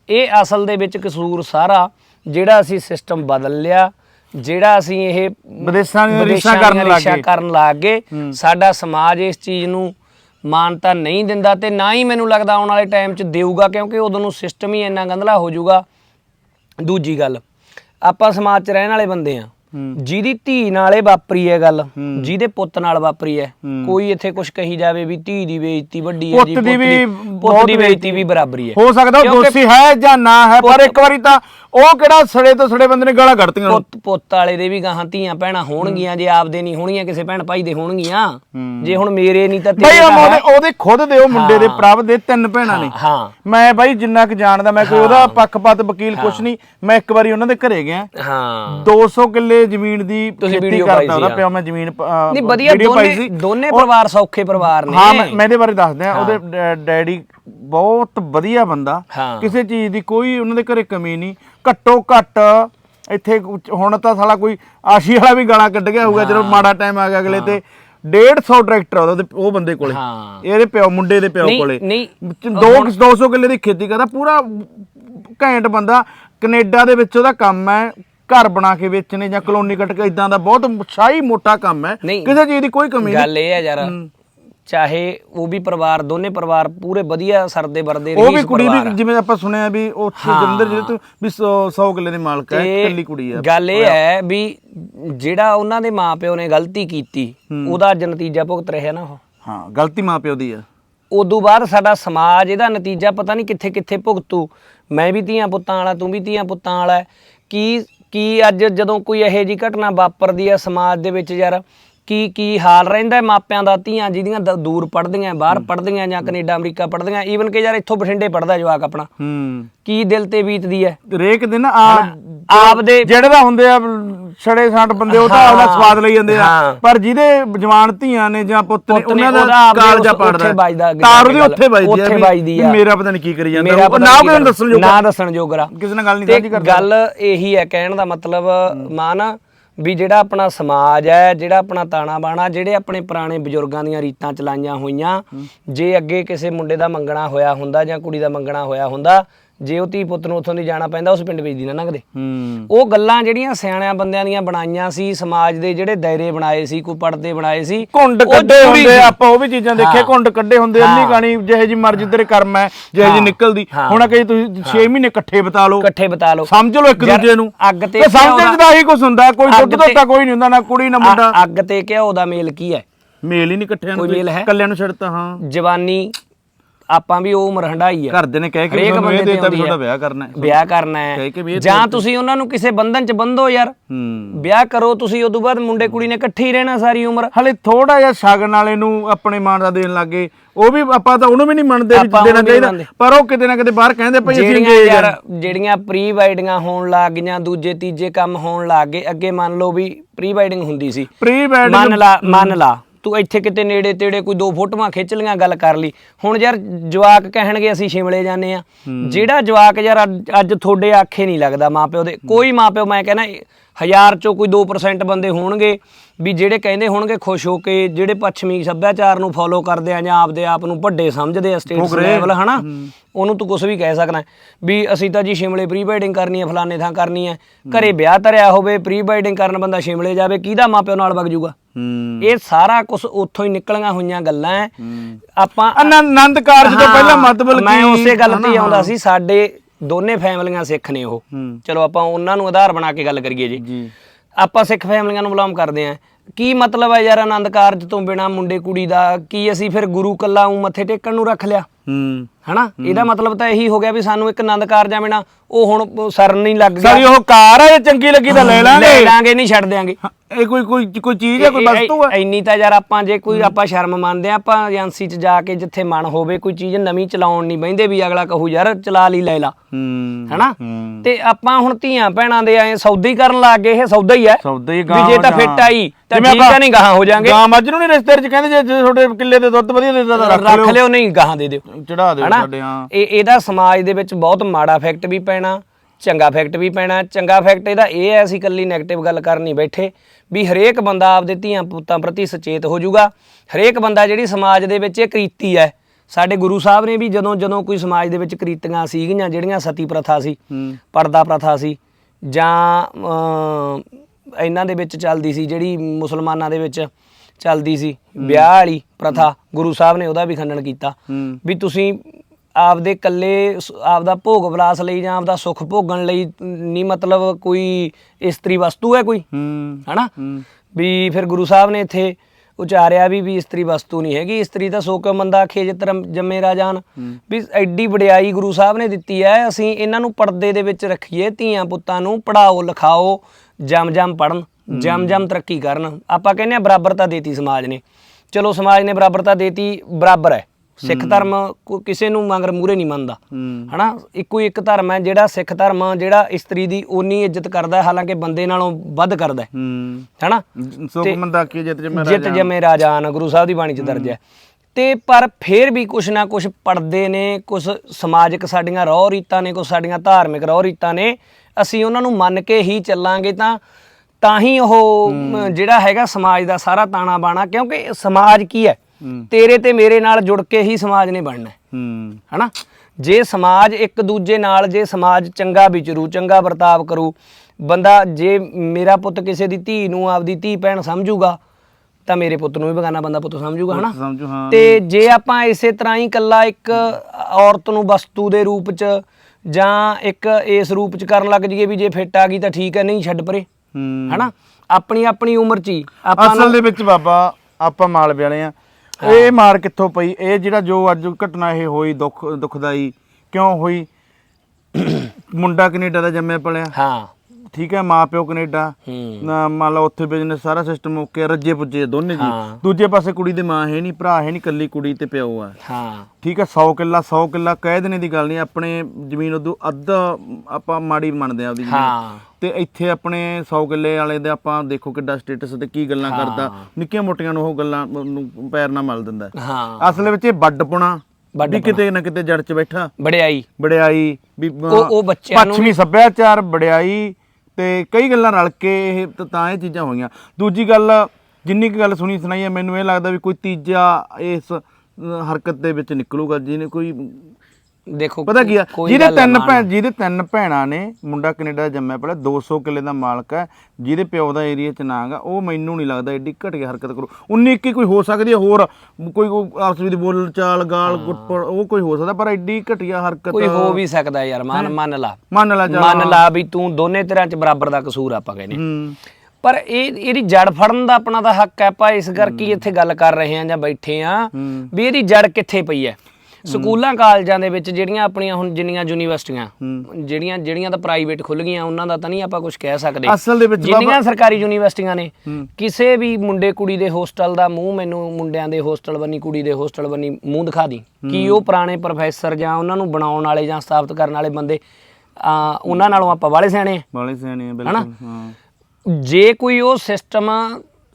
ਇਹ ਅਸਲ ਦੇ ਵਿੱਚ ਕਸੂਰ ਸਾਰਾ ਜਿਹੜਾ ਅਸੀਂ ਸਿਸਟਮ ਬਦਲ ਲਿਆ ਜਿਹੜਾ ਅਸੀਂ ਇਹ ਵਿਦੇਸ਼ਾਂ ਦੀਆਂ ਰੀਸਾਂ ਕਰਨ ਲੱਗ। ਕਰਨ ਲੱਗ ਸਾਡਾ ਸਮਾਜ ਇਸ ਚੀਜ਼ ਨੂੰ ਮਾਨਤਾ ਨਹੀਂ ਦਿੰਦਾ ਤੇ ਨਾ ਹੀ ਮੈਨੂੰ ਲੱਗਦਾ ਆਉਣ ਵਾਲੇ ਟਾਈਮ 'ਚ ਦੇਊਗਾ ਕਿਉਂਕਿ ਉਦੋਂ ਨੂੰ ਸਿਸਟਮ ਹੀ ਇੰਨਾ ਗੰਦਲਾ ਹੋ ਜਾਊਗਾ। ਦੂਜੀ ਗੱਲ ਆਪਾਂ ਸਮਾਜ 'ਚ ਰਹਿਣ ਵਾਲੇ ਬੰਦੇ ਆ। ਜਿਹਦੀ ਧੀ ਨਾਲੇ ਵਾਪਰੀ ਹੈ ਗੱਲ ਜਿਹਦੇ ਪੁੱਤ ਨਾਲ ਵਾਪਰੀ ਹੈ। ਕੋਈ ਇੱਥੇ ਕੁਝ ਕਹੀ ਜਾਵੇ ਵੀ ਧੀ ਦੀ ਬੇਇੱਜ਼ਤੀ ਵੱਡੀ ਹੈ ਜੀ ਪੁੱਤ ਦੀ ਵੀ ਪੁੱਤ ਦੀ ਬੇਇੱਜ਼ਤੀ ਵੀ ਬਰਾਬਰੀ ਹੈ ਹੋ ਸਕਦਾ ਉਹ ਦੋਸ਼ੀ ਹੈ ਜਾਂ ਨਾ ਹੈ ਪਰ ਇੱਕ ਵਾਰੀ ਤਾਂ ਉਹ ਕਿਹੜਾ ਸੜੇ ਤੋਂ ਸੜੇ ਬੰਦੇ ਨੇ ਗਾਲਾਂ ਕੱਢਤੀਆਂ ਪੁੱਤ ਪੁੱਤ ਵਾਲੇ ਦੇ ਵੀ ਗਾਹਾਂ ਧੀਆਂ ਭੈਣਾਂ ਹੋਣਗੀਆਂ ਜੇ ਆਪਦੇ ਨਹੀਂ ਹੋਣਗੀਆਂ ਕਿਸੇ ਭੈਣ ਭਾਈ ਦੇ ਹੋਣਗੀਆਂ। ਜੇ ਹੁਣ ਮੇਰੇ ਨਹੀਂ ਤਾਂ ਬਈ ਤੇਰੇ ਤਾਂ ਉਹਦੇ ਹੈ। ਉਹਦੇ ਖੁਦ ਦੇ ਉਹ ਮੁੰਡੇ ਦੇ। ਪ੍ਰਭ ਦੇ ਤਿੰਨ ਭੈਣਾਂ ਨੇ ਹਾਂ ਮੈਂ ਬਾਈ ਜਿੰਨਾ ਕੁ ਜਾਣਦਾ ਮੈਂ ਕੋਈ ਉਹਦਾ ਪੱਖਪਾਤ ਵਕੀਲ ਕੁਛ ਨਹੀਂ ਮੈਂ ਇੱਕ ਵਾਰੀ ਉਹਨਾਂ ਦੇ ਘਰੇ ਗਿਆ ਹਾਂ 200 ਕਿੱਲੇ ਜ਼ਮੀਨ ਦੀ ਤੁਸੀਂ ਖੇਤੀ video ਪਾਈ ਕਰਦਾ ਸੀ, ਉਹਦਾ ਹਾਂ। ਪਿਓ ਮੈਂ ਜ਼ਮੀਨ ਅਹ ਨਹੀਂ ਵਧੀਆ video ਪਾਈ ਦੋਨੇ ਸੀ। ਦੋਨੇ ਪਰਿਵਾਰ ਸੌਖੇ ਪਰਿਵਾਰ ਨੇ ਹਾਂ ਮੈਂ ਮੈਂ ਇਹਦੇ ਬਾਰੇ ਦੱਸਦਾ ਉਹਦੇ ਡੈ- ਡੈਡੀ ਬਹੁਤ ਵਧੀਆ ਬੰਦਾ। ਹਾਂ। ਕਿਸੇ ਚੀਜ਼ ਦੀ ਕੋਈ ਉਹਨਾਂ ਦੇ ਘਰੇ ਕਮੀ ਨਹੀਂ। ਘੱਟੋ ਘੱਟ ਇੱਥੇ ਕੁਛ- ਹੁਣ ਤਾਂ ਸਾਲਾ ਕੋਈ ਆਸ਼ੀ ਵਾਲਾ ਵੀ ਗਾਲਾਂ ਕੱਢ ਗਿਆ ਹੋਊਗਾ ਜਦੋਂ ਮਾੜਾ ਟਾਈਮ ਆ ਗਿਆ ਅਗਲੇ ਤੇ। 150 ਟਰੈਕਟਰ ਆ ਉਹਦੇ ਉਹ ਬੰਦੇ ਕੋਲੇ। ਹਾਂ। ਇਹਦੇ ਪਿਓ ਮੁੰਡੇ ਦੇ ਪਿਓ ਨਹੀਂ, ਕੋਲੇ। ਨਹੀਂ, 2 200 ਕਿੱਲੇ ਦੀ ਖੇਤੀ ਕਰਦਾ। ਪੂਰਾ ਘੈਂਟ ਬੰਦਾ। ਕੈਨੇਡਾ ਦੇ ਵਿੱਚ ਉਹਦਾ ਕੰਮ ਹੈ। ਘਰ ਬਣਾ ਕੇ ਵੇਚਣੇ ਜਾਂ ਕਲੋਨੀ ਕੱਟ ਕੇ ਇਦਾਂ ਦਾ ਬਹੁਤ ਸ਼ਾਹੀ ਮੋਟਾ ਕੰਮ ਹੈ। ਨਹੀਂ। ਕਿਸੇ ਚੀਜ਼ ਦੀ ਕੋਈ ਕਮੀ ਨਹੀਂ। ਗੱਲ ਇਹ ਹੈ ਯਾਰ। ਚਾਹੇ ਉਹ ਵੀ ਪਰਿਵਾਰ ਦੋਨੇ ਪਰਿਵਾਰ ਪੂਰੇ ਵਧੀਆ ਸਰਦੇ ਵਰਦੇ ਉਹ ਵੀ ਕੁੜੀ ਵੀ। ਜਿਵੇਂ ਆਪਾਂ ਸੁਣਿਆ ਵੀ ਉੱਥੇ ਜਲੰਧਰ ਜਿਹੜੇ ਤੋਂ ਵੀ 100 ਕਿੱਲੇ ਦੇ ਮਾਲਕ ਹੈ ਇਕੱਲੀ ਕੁੜੀ ਹੈ। ਗੱਲ ਇਹ ਹੈ ਵੀ ਜਿਹੜਾ ਉਹਨਾਂ ਦੇ ਮਾਪਿਓ ਨੇ ਗਲਤੀ ਕੀਤੀ ਉਹਦਾ ਅੱਜ ਨਤੀਜਾ ਭੁਗਤ ਰਿਹਾ ਨਾ ਉਹ। ਹਾਂ ਗਲਤੀ ਮਾਪਿਓ ਦੀ ਹੈ। ਉਦੋਂ ਬਾਅਦ ਸਾਡਾ ਸਮਾਜ ਇਹਦਾ ਨਤੀਜਾ ਪਤਾ ਨਹੀਂ ਕਿੱਥੇ ਕਿੱਥੇ ਭੁਗਤੂ। ਮੈਂ ਵੀ ਧੀਆਂ ਪੁੱਤਾਂ ਵਾਲਾ ਤੂੰ ਵੀ ਧੀਆਂ ਪੁੱਤਾਂ ਵਾਲਾ। ਕੀ ਕੀ ਅੱਜ ਜਦੋਂ ਕੋਈ ਇਹੋ ਜੀ ਘਟਨਾ ਵਾਪਰਦੀ ਹੈ ਸਮਾਜ ਦੇ ਵਿੱਚ ਯਾਰ ਕੀ ਕੀ ਹਾਲ ਰਹਿੰਦਾ ਹੈ ਮਾਪਿਆਂ ਦਾ ਧੀਆਂ ਜਿਹਦੀਆਂ ਦ- ਦੂਰ ਪੜ੍ਹਦੀਆਂ ਬਾਹਰ ਪੜ੍ਹਦੀਆਂ ਜਾਂ ਕੈਨੇਡਾ ਅਮਰੀਕਾ ਪੜ੍ਹਦੀਆਂ ਈਵਨ ਕਿ ਯਾਰ ਇੱਥੋਂ ਬਠਿੰਡੇ ਪੜ੍ਹਦਾ ਜਵਾਕ ਆਪਣਾ। ਹੂੰ। ਕੀ ਦਿਲ ਤੇ ਬੀਤਦੀ ਹੈ? ਰੇਕ ਦਿਨ ਆ ਆਪਦੇ ਜਿਹੜੇ ਤਾਂ ਹੁੰਦੇ ਆ ਛੜੇ ਛਾਂਟ ਬੰਦੇ ਉਹ ਤਾਂ ਉਹਦਾ ਸਵਾਦ ਲਈ ਜਾਂਦੇ ਆ। ਹਾਂ। ਪਰ ਜਿਹਦੇ ਜਵਾਨ ਧੀਆਂ ਨੇ ਜਾਂ ਪੁੱਤ ਨੇ ਪੁੱਤ ਨੇ, ਉਹਨਾਂ ਦਾ ਉਹਦਾ ਆਪਦੇ ਕਾਲਜਾ ਉੱਥੇ ਪੜਦਾ ਅੱਗੇ ਤਾਰ ਉਹਦੀ ਉੱਥੇ ਵੱਜਦੀ ਆ ਉੱਥੇ ਵੀ- ਵੱਜਦੀ ਵੀ ਆ। ਮੇਰਾ ਪਤਾ ਨਹੀਂ ਕੀ ਕਰੀ ਜਾਂਦਾ। ਉਹ ਨਾ ਦੱਸਣ ਜੋਗਾ। ਨਾ ਦੱਸਣ ਜੋਗਰਾ ਕਿਸੇ ਨਾਲ ਗੱਲ ਨਹੀਂ ਤੇ ਸਾਂਝੀ ਕਰਦਾ। ਗੱਲ ਇਹੀ ਹੈ ਕਹਿਣ ਦਾ ਮਤਲਬ ਮਾਂ ਨਾ ਵੀ ਜਿਹੜਾ ਆਪਣਾ ਸਮਾਜ ਹੈ ਜਿਹੜਾ ਆਪਣਾ ਤਾਣਾ ਬਾਣਾ ਜਿਹੜੇ ਆਪਣੇ ਪੁਰਾਣੇ ਬਜ਼ੁਰਗਾਂ ਦੀਆਂ ਰੀਤਾਂ ਚਲਾਈਆਂ ਹੋਈਆਂ ਜੇ ਅੱਗੇ ਕਿਸੇ ਮੁੰਡੇ ਦਾ ਮੰਗਣਾ ਹੋਇਆ ਹੁੰਦਾ ਜਾਂ ਕੁੜੀ ਦਾ ਮੰਗਣਾ ਹੋਇਆ ਹੁੰਦਾ ਜੇ ਉਹ ਧੀ ਪੁੱਤ ਨੂੰ ਉੱਥੋਂ ਦੀ ਜਾਣਾ ਪੈਂਦਾ ਉਸ ਪਿੰਡ ਵੇਚਦੀ ਨਾ ਲੰਘਦੇ ਹੂੰ ਉਹ ਗੱਲਾਂ ਜਿਹੜੀਆਂ ਸਿਆਣਿਆਂ ਬੰਦਿਆਂ ਦੀਆਂ ਬਣਾਈਆਂ ਸੀ ਸਮਾਜ ਦੇ ਜਿਹੜੇ ਦਾਇਰੇ ਬਣਾਏ ਸੀ ਕੋਈ ਪਰਦੇ ਬਣਾਏ ਸੀ ਕੁੰਡ ਉਹ ਕੱਢੇ ਜ਼ਰੂਰੀ ਹੁੰਦੇ। ਆ, ਆਪਾਂ ਉਹ ਵੀ ਚੀਜ਼ਾਂ ਦੇਖੇ ਹਾਂ। ਕੁੰਡ ਕੱਢੇ ਹੁੰਦੇ ਅੰਨੀ ਹਾਂ। ਗਾਣੀ ਜਿਹੇ ਜੀ ਮਰਜ਼ੀ ਤੇਰੇ ਕਰਮ ਹੈ ਜਿਹੇ ਜੀ ਨਿਕਲਦੀ ਹਾਂ। ਹੁਣ ਕਹੀ ਤੁਸੀਂ 6 ਮਹੀਨੇ ਇਕੱਠੇ ਬਿਤਾ ਲਓ ਇਕੱਠੇ ਬਤਾ ਲਓ ਸਮਝ ਲਓ ਇੱਕ ਯਾਰ, ਦੂਜੇ ਨੂੰ ਅੱਗ ਤੇ ਤੇ ਸਮਝਣ ਘਿਓ ਚ ਤਾਂ ਇਹੀ ਕੁਝ ਹੁੰਦਾ ਕੋਈ ਅੱਗ ਦੁੱਧ ਤੇ- ਧੋਤਾ ਕੋਈ ਨਹੀਂ ਹੁੰਦਾ ਨਾ ਕੁੜੀ ਨਾ ਮੁੰਡਾ ਅ- ਅੱਗ ਤੇ ਘਿਓ ਦਾ ਮੇਲ ਕੀ ਹੈ ਮੇਲ ਹੀ ਨਹੀਂ ਇਕੱਠਿਆਂ ਨੂੰ ਕੋਈ ਮੇਲ ਹੈ? ਇਕੱਲਿਆਂ ਨੂੰ ਛੱਡਤਾ ਹਾਂ ਜਵਾਨੀ ਆਪਾਂ ਵੀ ਉਹ ਉਮਰ ਹੰਡਾਈ ਹੈ ਘਰਦੇ ਨੇ ਕਹਿ ਕੇ ਹਰੇਕ ਤੁਹਾਨੂੰ ਇਹ ਬੰਦੇ ਦੇਤਾ ਵੀ ਤੁਹਾਡਾ। ਵਿਆਹ ਕਰਨਾ ਹੈ। ਵਿਆਹ ਕਰਨਾ ਕਹਿ ਕੇ ਵੀ ਹੈ ਇਹ ਜਾਂ ਤੁਸੀਂ ਉਹਨਾਂ ਨੂੰ ਕਿਸੇ ਬੰਧਨ ਚ ਬੰਧੋ ਯਾਰ। ਹੂੰ। ਵਿਆਹ ਕਰੋ ਤੁਸੀਂ ਉਦੋਂ ਬਾਅਦ ਮੁੰਡੇ ਕੁੜੀ ਨੇ ਇਕੱਠੇ ਹੀ ਰਹਿਣਾ ਸਾਰੀ ਉਮਰ। ਹਲੇ ਥੋੜਾ ਜਿਹਾ ਸ਼ਗਨ ਵਾਲੇ ਨੂੰ ਆਪਣੇ ਮਾਣ ਦਾ ਦੇਣ ਲੱਗੇ ਉਹ ਵੀ ਆਪਾਂ ਤਾਂ ਉਹਨੂੰ ਵੀ ਨਹੀਂ ਮੰਨਦੇ ਵੀ ਆਪਾਂ ਦੇਣਾ ਉਹਨੂੰ ਵੀ ਚਾਹੀਦਾ। ਮੰਨਦੇ। ਪਰ ਉਹ ਕਿਤੇ ਨਾ ਕਿਤੇ ਬਾਹਰ ਕਹਿੰਦੇ ਭਈ ਅਸੀਂ ਜਿਹੜੀਆਂ ਯਾਰ ਹਾਂ। ਜਿਹੜੀਆਂ ਪ੍ਰੀ ਵਾਈਡਿੰਗਾਂ ਹੋਣ ਲੱਗ ਗਈਆਂ ਦੂਜੇ ਤੀਜੇ ਕੰਮ ਹੋਣ ਲੱਗ ਗਏ ਅੱਗੇ ਮੰਨ ਲਓ ਵੀ ਪ੍ਰੀ ਵਾਈਡਿੰਗ ਹੁੰਦੀ ਸੀ। ਪ੍ਰੀ ਵੈਡਿੰਗ ਮੰਨ ਲਾ ਮੰਨ ਲਾ। ਤੂੰ ਇੱਥੇ ਕਿਤੇ ਨੇੜੇ ਤੇੜੇ ਕੋਈ ਦੋ ਫੋਟੋਆਂ ਖਿੱਚ ਲੀਆਂ ਗੱਲ ਕਰ ਲਈ। ਹੁਣ ਯਾਰ ਜਵਾਕ ਕਹਿਣਗੇ ਅਸੀਂ ਸ਼ਿਮਲੇ ਜਾਂਦੇ ਆ ਜਿਹੜਾ ਜਵਾਕ ਯਾਰ ਅੱਜ- ਅੱਜ ਤੁਹਾਡੇ ਆਖੇ ਨਹੀਂ ਲੱਗਦਾ ਮਾਪਿਓ ਦੇ। ਕੋਈ ਮਾਪਿਓ ਮੈਂ ਕਹਿੰਦਾ ਹਜ਼ਾਰ ਚੋਂ ਕੋਈ 2% ਬੰਦੇ ਹੋਣਗੇ ਵੀ ਜਿਹੜੇ ਕਹਿੰਦੇ ਹੋਣਗੇ ਖੁਸ਼ ਹੋ ਕੇ ਜਿਹੜੇ ਪੱਛਮੀ ਸੱਭਿਆਚਾਰ ਨੂੰ ਫੋਲੋ ਕਰਦੇ ਆ ਜਾਂ ਆਪਦੇ ਆਪ ਨੂੰ ਵੱਡੇ ਸਮਝਦੇ ਆ ਸਟੇਟਸ ਲੈਵਲ ਹਨਾ? ਉਹਨੂੰ ਤੂੰ ਕੁਝ ਵੀ ਕਹਿ ਸਕਦਾ। ਵੀ ਅਸੀਂ ਤਾਂ ਜੀ ਸ਼ਿਮਲੇ ਪ੍ਰੀ ਵੈਡਿੰਗ ਕਰਨੀ ਹੈ ਫਲਾਣੇ ਥਾਂ ਕਰਨੀ ਹੈ ਘਰੇ ਵਿਆਹ ਧਰਿਆ ਹੋਵੇ ਪ੍ਰੀ ਵੈਡਿੰਗ ਕਰਨ ਬੰਦਾ ਸ਼ਿਮਲੇ ਜਾਵੇ ਕਿਹਦਾ ਮਾਪਿਓ ਨਾਲ ਵਗ ਜਾਊਗਾ? ਹੂੰ। ਇਹ ਸਾਰਾ ਕੁਝ ਉੱਥੋਂ ਹੀ ਨਿਕਲੀਆਂ ਹੋਈਆਂ ਗੱਲਾਂ ਆਪਾਂ ਆਨੰਦ ਕਾਰਜ ਤੋਂ ਪਹਿਲਾਂ ਮਤਲਬ ਮੈਂ ਕੀ ਉਸੇ ਗੱਲ ਤੇ ਆਉਂਦਾ ਸੀ ਸਾਡੇ ਦੋਨੇ ਫੈਮਲੀਆਂ ਸਿੱਖ ਨੇ ਉਹ। ਹੂੰ। ਚਲੋ ਆਪਾਂ ਉਹਨਾਂ ਨੂੰ ਆਧਾਰ ਬਣਾ ਕੇ ਗੱਲ ਕਰੀਏ ਜੀ। ਜੀ। ਆਪਾਂ ਸਿੱਖ ਫੈਮਲੀਆਂ ਨੂੰ ਬਿਲੋਂਗ ਕਰਦੇ ਆਂ ਕੀ ਮਤਲਬ ਹੈ ਯਾਰ ਆਨੰਦ ਕਾਰਜ ਤੋਂ ਬਿਨਾ ਮੁੰਡੇ ਕੁੜੀ ਦਾ? ਕੀ ਅਸੀਂ ਫਿਰ ਗੁਰੂ ਕੱਲਾ ਉਂ ਮੱਥੇ ਟੇਕਣ ਨੂੰ ਰੱਖ ਲਿਆ? ਹੂੰ। ਹਨਾ? ਇਹਦਾ ਮਤਲਬ ਤਾਂ ਇਹੀ ਹੋ ਗਿਆ ਵੀ ਸਾਨੂੰ ਇੱਕ ਆਨੰਦ ਕਾਰਜਾਂ ਬਿਨਾ ਉਹ ਹੁਣ ਸਰਨ ਨਹੀਂ ਲੱਗ ਗਿਆ। ਸਾਰੀ ਉਹ ਕਾਰ ਹੈ ਜੇ ਚੰਗੀ ਲੱਗੀ ਤਾਂ ਲੈ ਲਾਂਗੇ। ਲੈ ਲਾਂਗੇ ਨਹੀਂ ਛੱਡ ਦਿਆਂਗੇ। ਹਾਂ, ਇਹ ਕੋਈ ਕੋਈ ਕੋਈ ਚੀਜ਼ ਹੈ ਕੋਈ ਵਸਤੂ ਹੈ ਇੰਨੀ ਤਾਂ ਯਾਰ ਆਪਾਂ ਜੇ ਕੋਈ ਆਪਾਂ ਸ਼ਰਮ ਮੰਨਦੇ ਆ ਆਪਾਂ ਏਜੰਸੀ 'ਚ ਜਾ ਕੇ ਜਿੱਥੇ ਮਨ ਹੋਵੇ ਕੋਈ ਚੀਜ਼ ਨਵੀਂ ਚਲਾਉਣ ਨਹੀਂ ਬੈਂਦੇ ਵੀ ਅਗਲਾ ਕਹੂ ਯਾਰ ਚਲਾ ਲਈ ਲੈ ਲਾ। ਹਨਾ। ਤੇ ਆਪਾਂ ਹੁਣ ਧੀਆਂ ਭੈਣਾਂ ਦੇ ਐ ਸੌਦਾ ਕਰਨ ਲੱਗ ਗਏ ਇਹ ਸੌਦਾ ਹੀ ਹੈ ਸੌਦਾ ਹੀ ਵੀ ਗਾਂ ਜੇ ਤਾਂ ਫਿੱਟ ਆਈ ਤਾਂ ਠੀਕ ਆ ਨਹੀਂ ਗਾਹਾਂ ਹੋ ਜਾਾਂਗੇ ਗਾਂ ਮੱਝ ਨੂੰ ਨਹੀਂ ਰਿਸ਼ਤੇਦਾਰ ਚ ਕਹਿੰਦੇ ਜੇ ਤੁਹਾਡੇ ਕਿੱਲੇ ਦੇ ਦੁੱਧ ਵਧੀਆ ਦੇਦਾ ਤਾਂ ਰੱਖ ਰੱਖ ਲਿਓ। ਲਿਓ ਨਹੀਂ ਗਾਹਾਂ ਦੇ ਦਿਓ। ਚੜਾ ਦਿਓ। ਹਨਾ ਇਹ ਇਹਦਾ ਸਮਾਜ ਦੇ ਵਿੱਚ ਬਹੁਤ ਮਾੜਾ ਇਫੈਕਟ ਵੀ ਪੈਣਾ ਚੰਗਾ ਇਫੈਕਟ ਵੀ ਪੈਣਾ। ਚੰਗਾ ਇਫੈਕਟ ਇਹਦਾ ਇਹ ਹੈ ਅਸੀਂ ਇਕੱਲੀ 네ਗੇਟਿਵ ਗੱਲ ਕਰਨ ਨਹੀਂ ਬੈਠੇ ਵੀ ਹਰੇਕ ਬੰਦਾ ਆਪਦੇ ਧੀਆਂ ਪੁੱਤਾਂ ਪ੍ਰਤੀ ਸੁਚੇਤ ਹੋ ਜਾਊਗਾ। ਹਰੇਕ ਬੰਦਾ ਜਿਹੜੀ ਸਮਾਜ ਦੇ ਵਿੱਚ ਇਹ ਕ੍ਰੀਤੀ ਹੈ ਸਾਡੇ ਗੁਰੂ ਸਾਹਿਬ ਨੇ ਵੀ ਜਦੋਂ ਜਦੋਂ ਕੋਈ ਸਮਾਜ ਦੇ ਵਿੱਚ ਕ੍ਰੀਤੀਆਂ ਸੀਗੀਆਂ ਜਿਹੜੀਆਂ ਸਤੀ ਪ੍ਰਥਾ ਸੀ ਪਰਦਾ ਪ੍ਰਥਾ ਸੀ ਜਾਂ ਇਹਨਾਂ ਦੇ ਵਿੱਚ ਚੱਲਦੀ ਸੀ ਜਿਹੜੀ ਮੁਸਲਮਾਨਾਂ ਦੇ ਵਿੱਚ ਚੱਲਦੀ ਸੀ ਵਿਆਹ ਵਾਲੀ ਪ੍ਰਥਾ ਗੁਰੂ ਸਾਹਿਬ ਨੇ ਉਹਦਾ ਵੀ ਖੰਡਨ ਕੀਤਾ ਵੀ ਤੁਸੀਂ ਆਪਦੇ ਕੱਲੇ ਆਪਦਾ ਭੋਗ ਵਿਲਾਸ ਲਈ ਜਾਂ ਆਪਦਾ ਸੁੱਖ ਭੋਗਣ ਲਈ ਨਹੀਂ ਮਤਲਬ ਕੋਈ ਇਸਤਰੀ ਵਸਤੂ ਹੈ ਕੋਈ? ਹੂੰ। ਹਨਾ? ਵੀ ਫਿਰ ਗੁਰੂ ਸਾਹਿਬ ਨੇ ਇੱਥੇ ਉਚਾਰਿਆ ਵੀ ਵੀ ਇਸਤਰੀ ਵਸਤੂ ਨਹੀਂ ਹੈਗੀ। ਇਸਤਰੀ ਤਾਂ ਸੋ ਕੇ ਮੰਦਾ ਖੇਜ ਧਰਮ ਜੰਮੇ ਰਾਜਾਨ ਵੀ ਐਡੀ ਵਡਿਆਈ ਗੁਰੂ ਸਾਹਿਬ ਨੇ ਦਿੱਤੀ ਹੈ। ਅਸੀਂ ਇਹਨਾਂ ਨੂੰ ਪਰਦੇ ਦੇ ਵਿੱਚ ਰੱਖੀਏ ਧੀਆਂ ਪੁੱਤਾਂ ਨੂੰ ਪੜਾਓ ਲਿਖਾਓ ਜਮ ਜਮ ਪੜਨ ਜਮ ਜਮ ਤਰੱਕੀ ਕਰਨ। ਆਪਾਂ ਕਹਿੰਦੇ ਆ ਬਰਾਬਰਤਾ ਦੇਤੀ ਸਮਾਜ ਨੇ। ਚਲੋ ਸਮਾਜ ਨੇ ਬਰਾਬਰਤਾ ਦੇਤੀ ਬਰਾਬਰ ਹੈ। ਸਿੱਖ ਧਰਮ ਕੋ- ਕਿਸੇ ਨੂੰ ਮੰਗਰ ਮੂਰੇ ਨਹੀਂ ਮੰਨਦਾ। ਹੂੰ। ਹਨਾ? ਇੱਕੋ ਹੀ ਇੱਕ ਧਰਮ ਹੈ ਜਿਹੜਾ ਸਿੱਖ ਧਰਮ ਜਿਹੜਾ ਇਸਤਰੀ ਦੀ ਓਨੀ ਇੱਜ਼ਤ ਕਰਦਾ ਹੈ ਹਾਲਾਂਕਿ ਬੰਦੇ ਨਾਲੋਂ ਵੱਧ ਕਰਦਾ ਹੈ। ਹੂੰ। ਹਨਾ? ਸੁਖ ਮੰਦਾ ਕੀ ਜਿੱਤ ਜਮੇ ਜਿੱਤ ਜਮੇ ਰਾਜਾਨ ਗੁਰੂ ਸਾਹਿਬ ਦੀ ਬਾਣੀ ਚ ਦਰਜ ਹੈ। ਤੇ ਪਰ ਫਿਰ ਵੀ ਕੁਛ ਨਾ ਕੁਛ ਪੜਦੇ ਨੇ ਕੁਛ ਸਮਾਜਿਕ ਸਾਡੀਆਂ ਰਹੁ ਰੀਤਾਂ ਨੇ ਕੁਛ ਸਾਡੀਆਂ ਧਾਰਮਿਕ ਰਹੁ ਰੀਤਾਂ ਨੇ। ਅਸੀਂ ਉਹਨਾਂ ਨੂੰ ਮੰਨ ਕੇ ਹੀ ਚੱਲਾਂਗੇ ਤਾਂ ਤਾਂ ਹੀ ਉਹ ਜਿਹੜਾ ਹੈਗਾ ਸਮਾਜ ਦਾ ਸਾਰਾ ਤਾਣਾ ਬਾਣਾ ਕਿਉਂਕਿ ਸਮਾਜ ਕੀ ਹੂੰ? ਤੇਰੇ ਤੇ ਮੇਰੇ ਨਾਲ ਜੁੜ ਕੇ ਹੀ ਸਮਾਜ ਨੇ ਬਣਨਾ ਹੈ। ਹਨਾ? ਜੇ ਸਮਾਜ ਇੱਕ ਦੂਜੇ ਨਾਲ ਜੇ ਸਮਾਜ ਚੰਗਾ ਵਿਚਰੂ ਚੰਗਾ ਵਰਤਾਵ ਕਰੂ ਬੰਦਾ ਜੇ ਮੇਰਾ ਪੁੱਤ ਕਿਸੇ ਦੀ ਧੀ ਨੂੰ ਆਪਦੀ ਧੀ ਭੈਣ ਸਮਝੂਗਾ ਤਾਂ ਮੇਰੇ ਪੁੱਤ ਨੂੰ ਵੀ ਬਗਾਨਾ ਬੰਦਾ ਪੁੱਤ ਸਮਝੂਗਾ ਹਨਾ? ਤੇ ਜੇ ਆਪਾਂ ਇਸੇ ਤਰ੍ਹਾਂ ਹੀ ਕੱਲਾ ਇੱਕ ਔਰਤ ਨੂੰ ਵਸਤੂ ਦੇ ਰੂਪ 'ਚ ਜਾਂ ਇੱਕ ਇਸ ਰੂਪ 'ਚ ਕਰਨ ਲੱਗ ਜਾਈਏ ਵੀ ਜੇ ਫਿੱਟ ਆ ਗਈ ਤਾਂ ਠੀਕ ਹੈ ਨਹੀਂ ਛੱਡ ਪਰੇ। ਹਨਾ? ਆਪਣੀ ਆਪਣੀ ਉਮਰ 'ਚ ਹੀ ਆਪਾਂ ਅਸਲ ਦੇ ਵਿੱਚ ਬਾਬਾ ਆਪਾਂ ਮਾਲਵੇ ਵਾਲੇ ਆ ਇਹ ਮਾਰ ਕਿੱਥੋਂ ਪਈ? ਇਹ ਜਿਹੜਾ ਜੋ ਅੱਜ ਘਟਨਾ ਇਹ ਹੋਈ ਦੁੱਖ ਦੁਖਦਾਈ ਕਿਉਂ ਹੋਈ? ਮੁੰਡਾ ਕੈਨੇਡਾ ਦਾ ਜੰਮਿਆ ਪਲਿਆ। ਹਾਂ। ਠੀਕ ਹੈ ਮਾਂ ਪਿਓ ਕੈਨੇਡਾ ਮੰਨ ਲਓ ਉੱਥੇ ਬਿਜ਼ਨਸ ਸਾਰਾ ਸਿਸਟਮ ਓਕੇ ਰੱਜੇ ਪੁੱਜੇ ਦੋਨੇ ਜੀ। ਦੂਜੇ ਪਾਸੇ ਕੁੜੀ ਦੇ ਮਾਂ ਹੈ ਨਹੀਂ ਭਰਾ ਹੈ ਨਹੀਂ ਕੱਲੀ ਕੁੜੀ ਤੇ ਪਿਓ ਆ। ਹਾਂ। ਠੀਕ ਹੈ 100 ਕਿੱਲਾ 100 ਕਿੱਲਾ ਕਹਿ ਦੇਣੇ ਦੀ ਗੱਲ ਨਹੀਂ ਆਪਣੇ ਜ਼ਮੀਨ ਉਦੋਂ ਅੱਧਾ ਆਪਾਂ ਮਾੜੀ ਮੰਨਦੇ ਆ ਜ਼ਮੀਨ। ਹਾਂ। ਤੇ ਇੱਥੇ ਆਪਣੇ 100 ਕਿੱਲੇ ਵਾਲੇ ਦੇ ਆਪਾਂ ਦੇਖੋ ਕਿੱਡਾ ਸਟੇਟਸ ਤੇ ਕੀ ਗੱਲਾਂ ਕਰਦਾ ਨਿੱਕੀਆਂ ਮੋਟੀਆਂ ਨੂੰ ਉਹ ਗੱਲਾਂ ਨੂੰ ਪੈਰ ਨਾਲ ਮਲ ਦਿੰਦਾ। ਹਾਂ। ਅਸਲ ਵਿੱਚ ਇਹ ਵੱਡਪੁਣਾ ਵੀ ਕਿਤੇ ਨਾ ਕਿਤੇ ਜੜ 'ਚ ਬੈਠਾ। ਵਡਿਆਈ। ਵਡਿਆਈ ਵੀ ਉਹ- ਉਹ ਬੱਚਿਆਂ ਨੂੰ ਪੱਛਮੀ ਸੱਭਿਆਚਾਰ ਵਡਿਆਈ ਤੇ ਕਈ ਗੱਲਾਂ ਰਲ ਕੇ ਇਹ ਤਾਂ- ਇਹ ਚੀਜ਼ਾਂ ਹੋਈਆਂ। ਦੂਜੀ ਗੱਲ ਜਿੰਨੀ ਕੁ ਗੱਲ ਸੁਣੀ ਸੁਣਾਈ ਹੈ ਮੈਨੂੰ ਇਹ ਲੱਗਦਾ ਵੀ ਕੋਈ ਤੀਜਾ ਇਸ ਹਰਕਤ ਦੇ ਵਿੱਚ ਨਿਕਲੂਗਾ ਜਿਹਨੇ ਕੋਈ ਦੇਖੋ ਪਤਾ ਕੀ ਆ? ਕੋਈ ਜਿਹਦੇ ਗੱਲ ਤਿੰਨ ਮਾਣ। ਭੈਣ ਜਿਹਦੇ ਤਿੰਨ ਭੈਣਾਂ ਨੇ ਮੁੰਡਾ ਕੈਨੇਡਾ ਦਾ ਜੰਮਿਆ ਪਹਿਲਾਂ 200 ਕਿੱਲੇ ਦਾ ਮਾਲਕ ਹੈ ਜਿਹਦੇ ਪਿਓ ਦਾ ਏਰੀਆ ਚ ਨਾਂਗਾ ਉਹ ਮੈਨੂੰ ਨਹੀਂ ਲੱਗਦਾ ਐਡੀ ਘਟੀਆ ਹਰਕਤ ਕਰੂ। 19 21 ਕੋਈ ਹੋ ਸਕਦੀ ਹੈ ਹੋਰ ਕੋਈ ਕੋਈ ਆਪਸ ਵਿੱਚ ਬੋਲ ਚਾਲ ਗਾਲ ਗੁੱਟ ਉਹ ਕੋਈ ਹੋ ਸਕਦਾ ਪਰ ਐਡੀ ਘਟੀਆ ਹਰਕਤ ਕੋਈ ਹੋ ਵੀ ਸਕਦਾ ਯਾਰ ਮੰਨ ਮੰਨ ਲਾ। ਮੰਨ ਲਾ ਜਾ ਮੰਨ ਲਾ ਵੀ ਤੂੰ ਦੋਨੇ ਤਰ੍ਹਾਂ ਚ ਬਰਾਬਰ ਦਾ ਕਸੂਰ ਆਪਾਂ ਕਹਿੰਦੇ ਹੂੰ। ਪਰ ਇਹ ਇਹਦੀ ਜੜ ਫੜਨ ਦਾ ਆਪਣਾ ਤਾਂ ਹੱਕ ਹੈ ਆਪਾਂ ਇਸ ਕਰਕੇ ਹੀ। ਇੱਥੇ ਗੱਲ ਕਰ ਰਹੇ ਹਾਂ ਜਾਂ ਬੈਠੇ ਆ ਹੂੰ। ਵੀ ਇਹਦੀ ਜੜ ਕਿੱਥੇ ਪਈ ਹੈ? ਸਕੂਲਾਂ ਕਾਲਜਾਂ ਦੇ ਵਿੱਚ ਜਿਹੜੀਆਂ ਆਪਣੀਆਂ ਹੁਣ ਜਿੰਨੀਆਂ ਯੂਨੀਵਰਸਿਟੀਆਂ। ਜਿਹੜੀਆਂ ਜਿਹੜੀਆਂ ਤਾਂ ਪ੍ਰਾਈਵੇਟ ਖੁੱਲ ਗਈਆਂ ਉਹਨਾਂ ਦਾ ਤਾਂ ਨਹੀਂ ਆਪਾਂ ਕੁਝ ਕਹਿ ਸਕਦੇ। ਅਸਲ ਦੇ ਵਿੱਚ ਜਿੰਨੀਆਂ ਸਰਕਾਰੀ ਯੂਨੀਵਰਸਿਟੀਆਂ ਨੇ। ਕਿਸੇ ਵੀ ਮੁੰਡੇ ਕੁੜੀ ਦੇ ਹੋਸਟਲ ਦਾ ਮੂੰਹ ਮੈਨੂੰ ਮੁੰਡਿਆਂ ਦੇ ਹੋਸਟਲ ਬੰਨੀ ਕੁੜੀ ਦੇ ਹੋਸਟਲ ਬੰਨੀ ਮੂੰਹ ਦਿਖਾ ਦੀ ਕੀ ਉਹ ਪੁਰਾਣੇ ਪ੍ਰੋਫੈਸਰ ਜਾਂ ਉਹਨਾਂ ਨੂੰ ਬਣਾਉਣ ਵਾਲੇ ਜਾਂ ਸਥਾਪਿਤ ਕਰਨ ਵਾਲੇ ਬੰਦੇ ਆ ਉਹਨਾਂ ਨਾਲੋਂ ਆਪਾਂ ਵਾਲੇ ਸਿਆਣੇ ਆ। ਬਾਲੇ ਸਿਆਣੇ ਆ ਬਿਲਕੁਲ ਹਾਂ। ਜੇ ਕੋਈ ਉਹ ਸਿਸਟਮ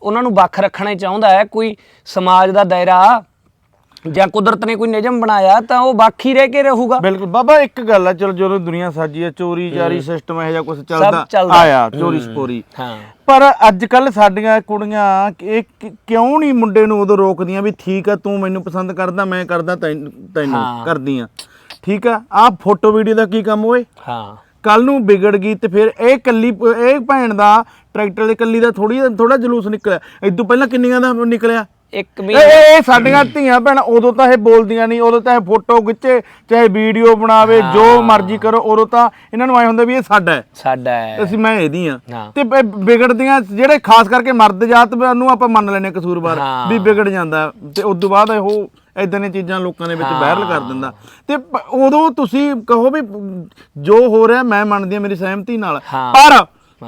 ਉਹਨਾਂ ਨੂੰ ਵੱਖ ਰੱਖਣਾ ਚਾਹੁੰਦਾ ਹੈ ਕੋਈ ਸਮਾਜ ਦਾ ਦਾਇਰਾ ਜਾਂ ਕੁਦਰਤ ਨੇ ਕੋਈ ਨਿਯਮ ਬਣਾਇਆ ਤਾਂ ਉਹ ਹੀ ਰਹਿ ਕੇ ਰਹੂਗਾ। ਬਿਲਕੁਲ ਬਾਬਾ ਇੱਕ ਗੱਲ ਆ ਚਲੋ ਜਦੋਂ ਦੁਨੀਆ ਸਾਜੀ ਆ ਚੋਰੀ ਚਾਰੀ ਸਿਸਟਮ ਇਹੋ ਜਿਹਾ ਕੁਝ ਚੱਲਦਾ। ਆਇਆ ਚੋਰੀ ਸਪੋਰੀ। ਹਾਂ। ਪਰ ਅੱਜ ਕੱਲ ਸਾਡੀਆਂ ਕੁੜੀਆਂ ਇਹ ਕਿਉਂ ਨਹੀਂ ਮੁੰਡੇ ਨੂੰ ਉਦੋਂ ਰੋਕਦੀਆਂ ਵੀ ਠੀਕ ਆ ਤੂੰ ਮੈਨੂੰ ਪਸੰਦ ਕਰਦਾ ਮੈਂ ਕਰਦਾ ਤੈਨੂੰ। ਕਰਦੀ ਆ ਠੀਕ ਆ ਆਹ ਫੋਟੋ ਵੀਡੀਓ ਦਾ ਕੀ ਕੰਮ ਓਏ? ਹਾਂ। ਕੱਲ ਨੂੰ ਵਿਗੜ ਗਈ ਤੇ ਫਿਰ ਇਹ ਕੱਲੀ ਇਹ ਭੈਣ ਦਾ ਟਰੈਕਟਰ ਦੇ ਕੱਲੀ ਦਾ ਥੋੜੀ ਥੋੜਾ ਜਲੂਸ ਨਿਕਲਿਆ। ਇਦੋਂ ਪਹਿਲਾਂ ਕਿੰਨੀਆਂ ਦਾ ਨਿਕਲਿਆ? ਇੱਕ ਇਹ ਵੀ ਇਹ ਸਾਡੀਆਂ ਧੀਆਂ ਭੈਣਾਂ ਉਦੋਂ ਤਾਂ ਇਹ ਬੋਲਦੀਆਂ ਨਹੀਂ ਉਦੋਂ ਤਾਂ ਇਹ ਫੋਟੋ ਖਿੱਚੇ ਚਾਹੇ ਵੀਡੀਓ ਬਣਾਵੇ ਜੋ ਮਰਜ਼ੀ ਕਰੋ ਉਦੋਂ ਤਾਂ ਇਹਨਾਂ ਨੂੰ ਐ ਹੁੰਦਾ ਵੀ ਇਹ ਸਾਡਾ ਹੈ। ਸਾਡਾ ਹੈ। ਅਸੀਂ ਮੈਂ ਇਹਦੀ ਆ ਹਾਂ। ਤੇ ਬ- ਵਿਗੜਦੀਆਂ ਜਿਹੜੇ ਖਾਸ ਕਰਕੇ ਮਰਦ ਜਾਤ ਨੂੰ ਆਪਾਂ ਮੰਨ ਲੈਨੇ ਕਸੂਰਵਾਰ ਹਾਂ। ਵੀ ਵਿਗੜ ਜਾਂਦਾ। ਤੇ ਉਸ ਤੋਂ ਬਾਅਦ ਉਹ ਇਦਾਂ ਦੀਆਂ ਚੀਜ਼ਾਂ ਲੋਕਾਂ ਦੇ ਵਿੱਚ ਵਾਇਰਲ ਕਰ ਦਿੰਦਾ। ਤੇ ਪ- ਉਦੋਂ ਤੁਸੀਂ ਕਹੋ ਵੀ ਜੋ ਹੋ ਰਿਹਾ ਮੈਂ ਮੰਨਦੀ ਆ ਮੇਰੀ ਸਹਿਮਤੀ ਨਾਲ। ਹਾਂ। ਪਰ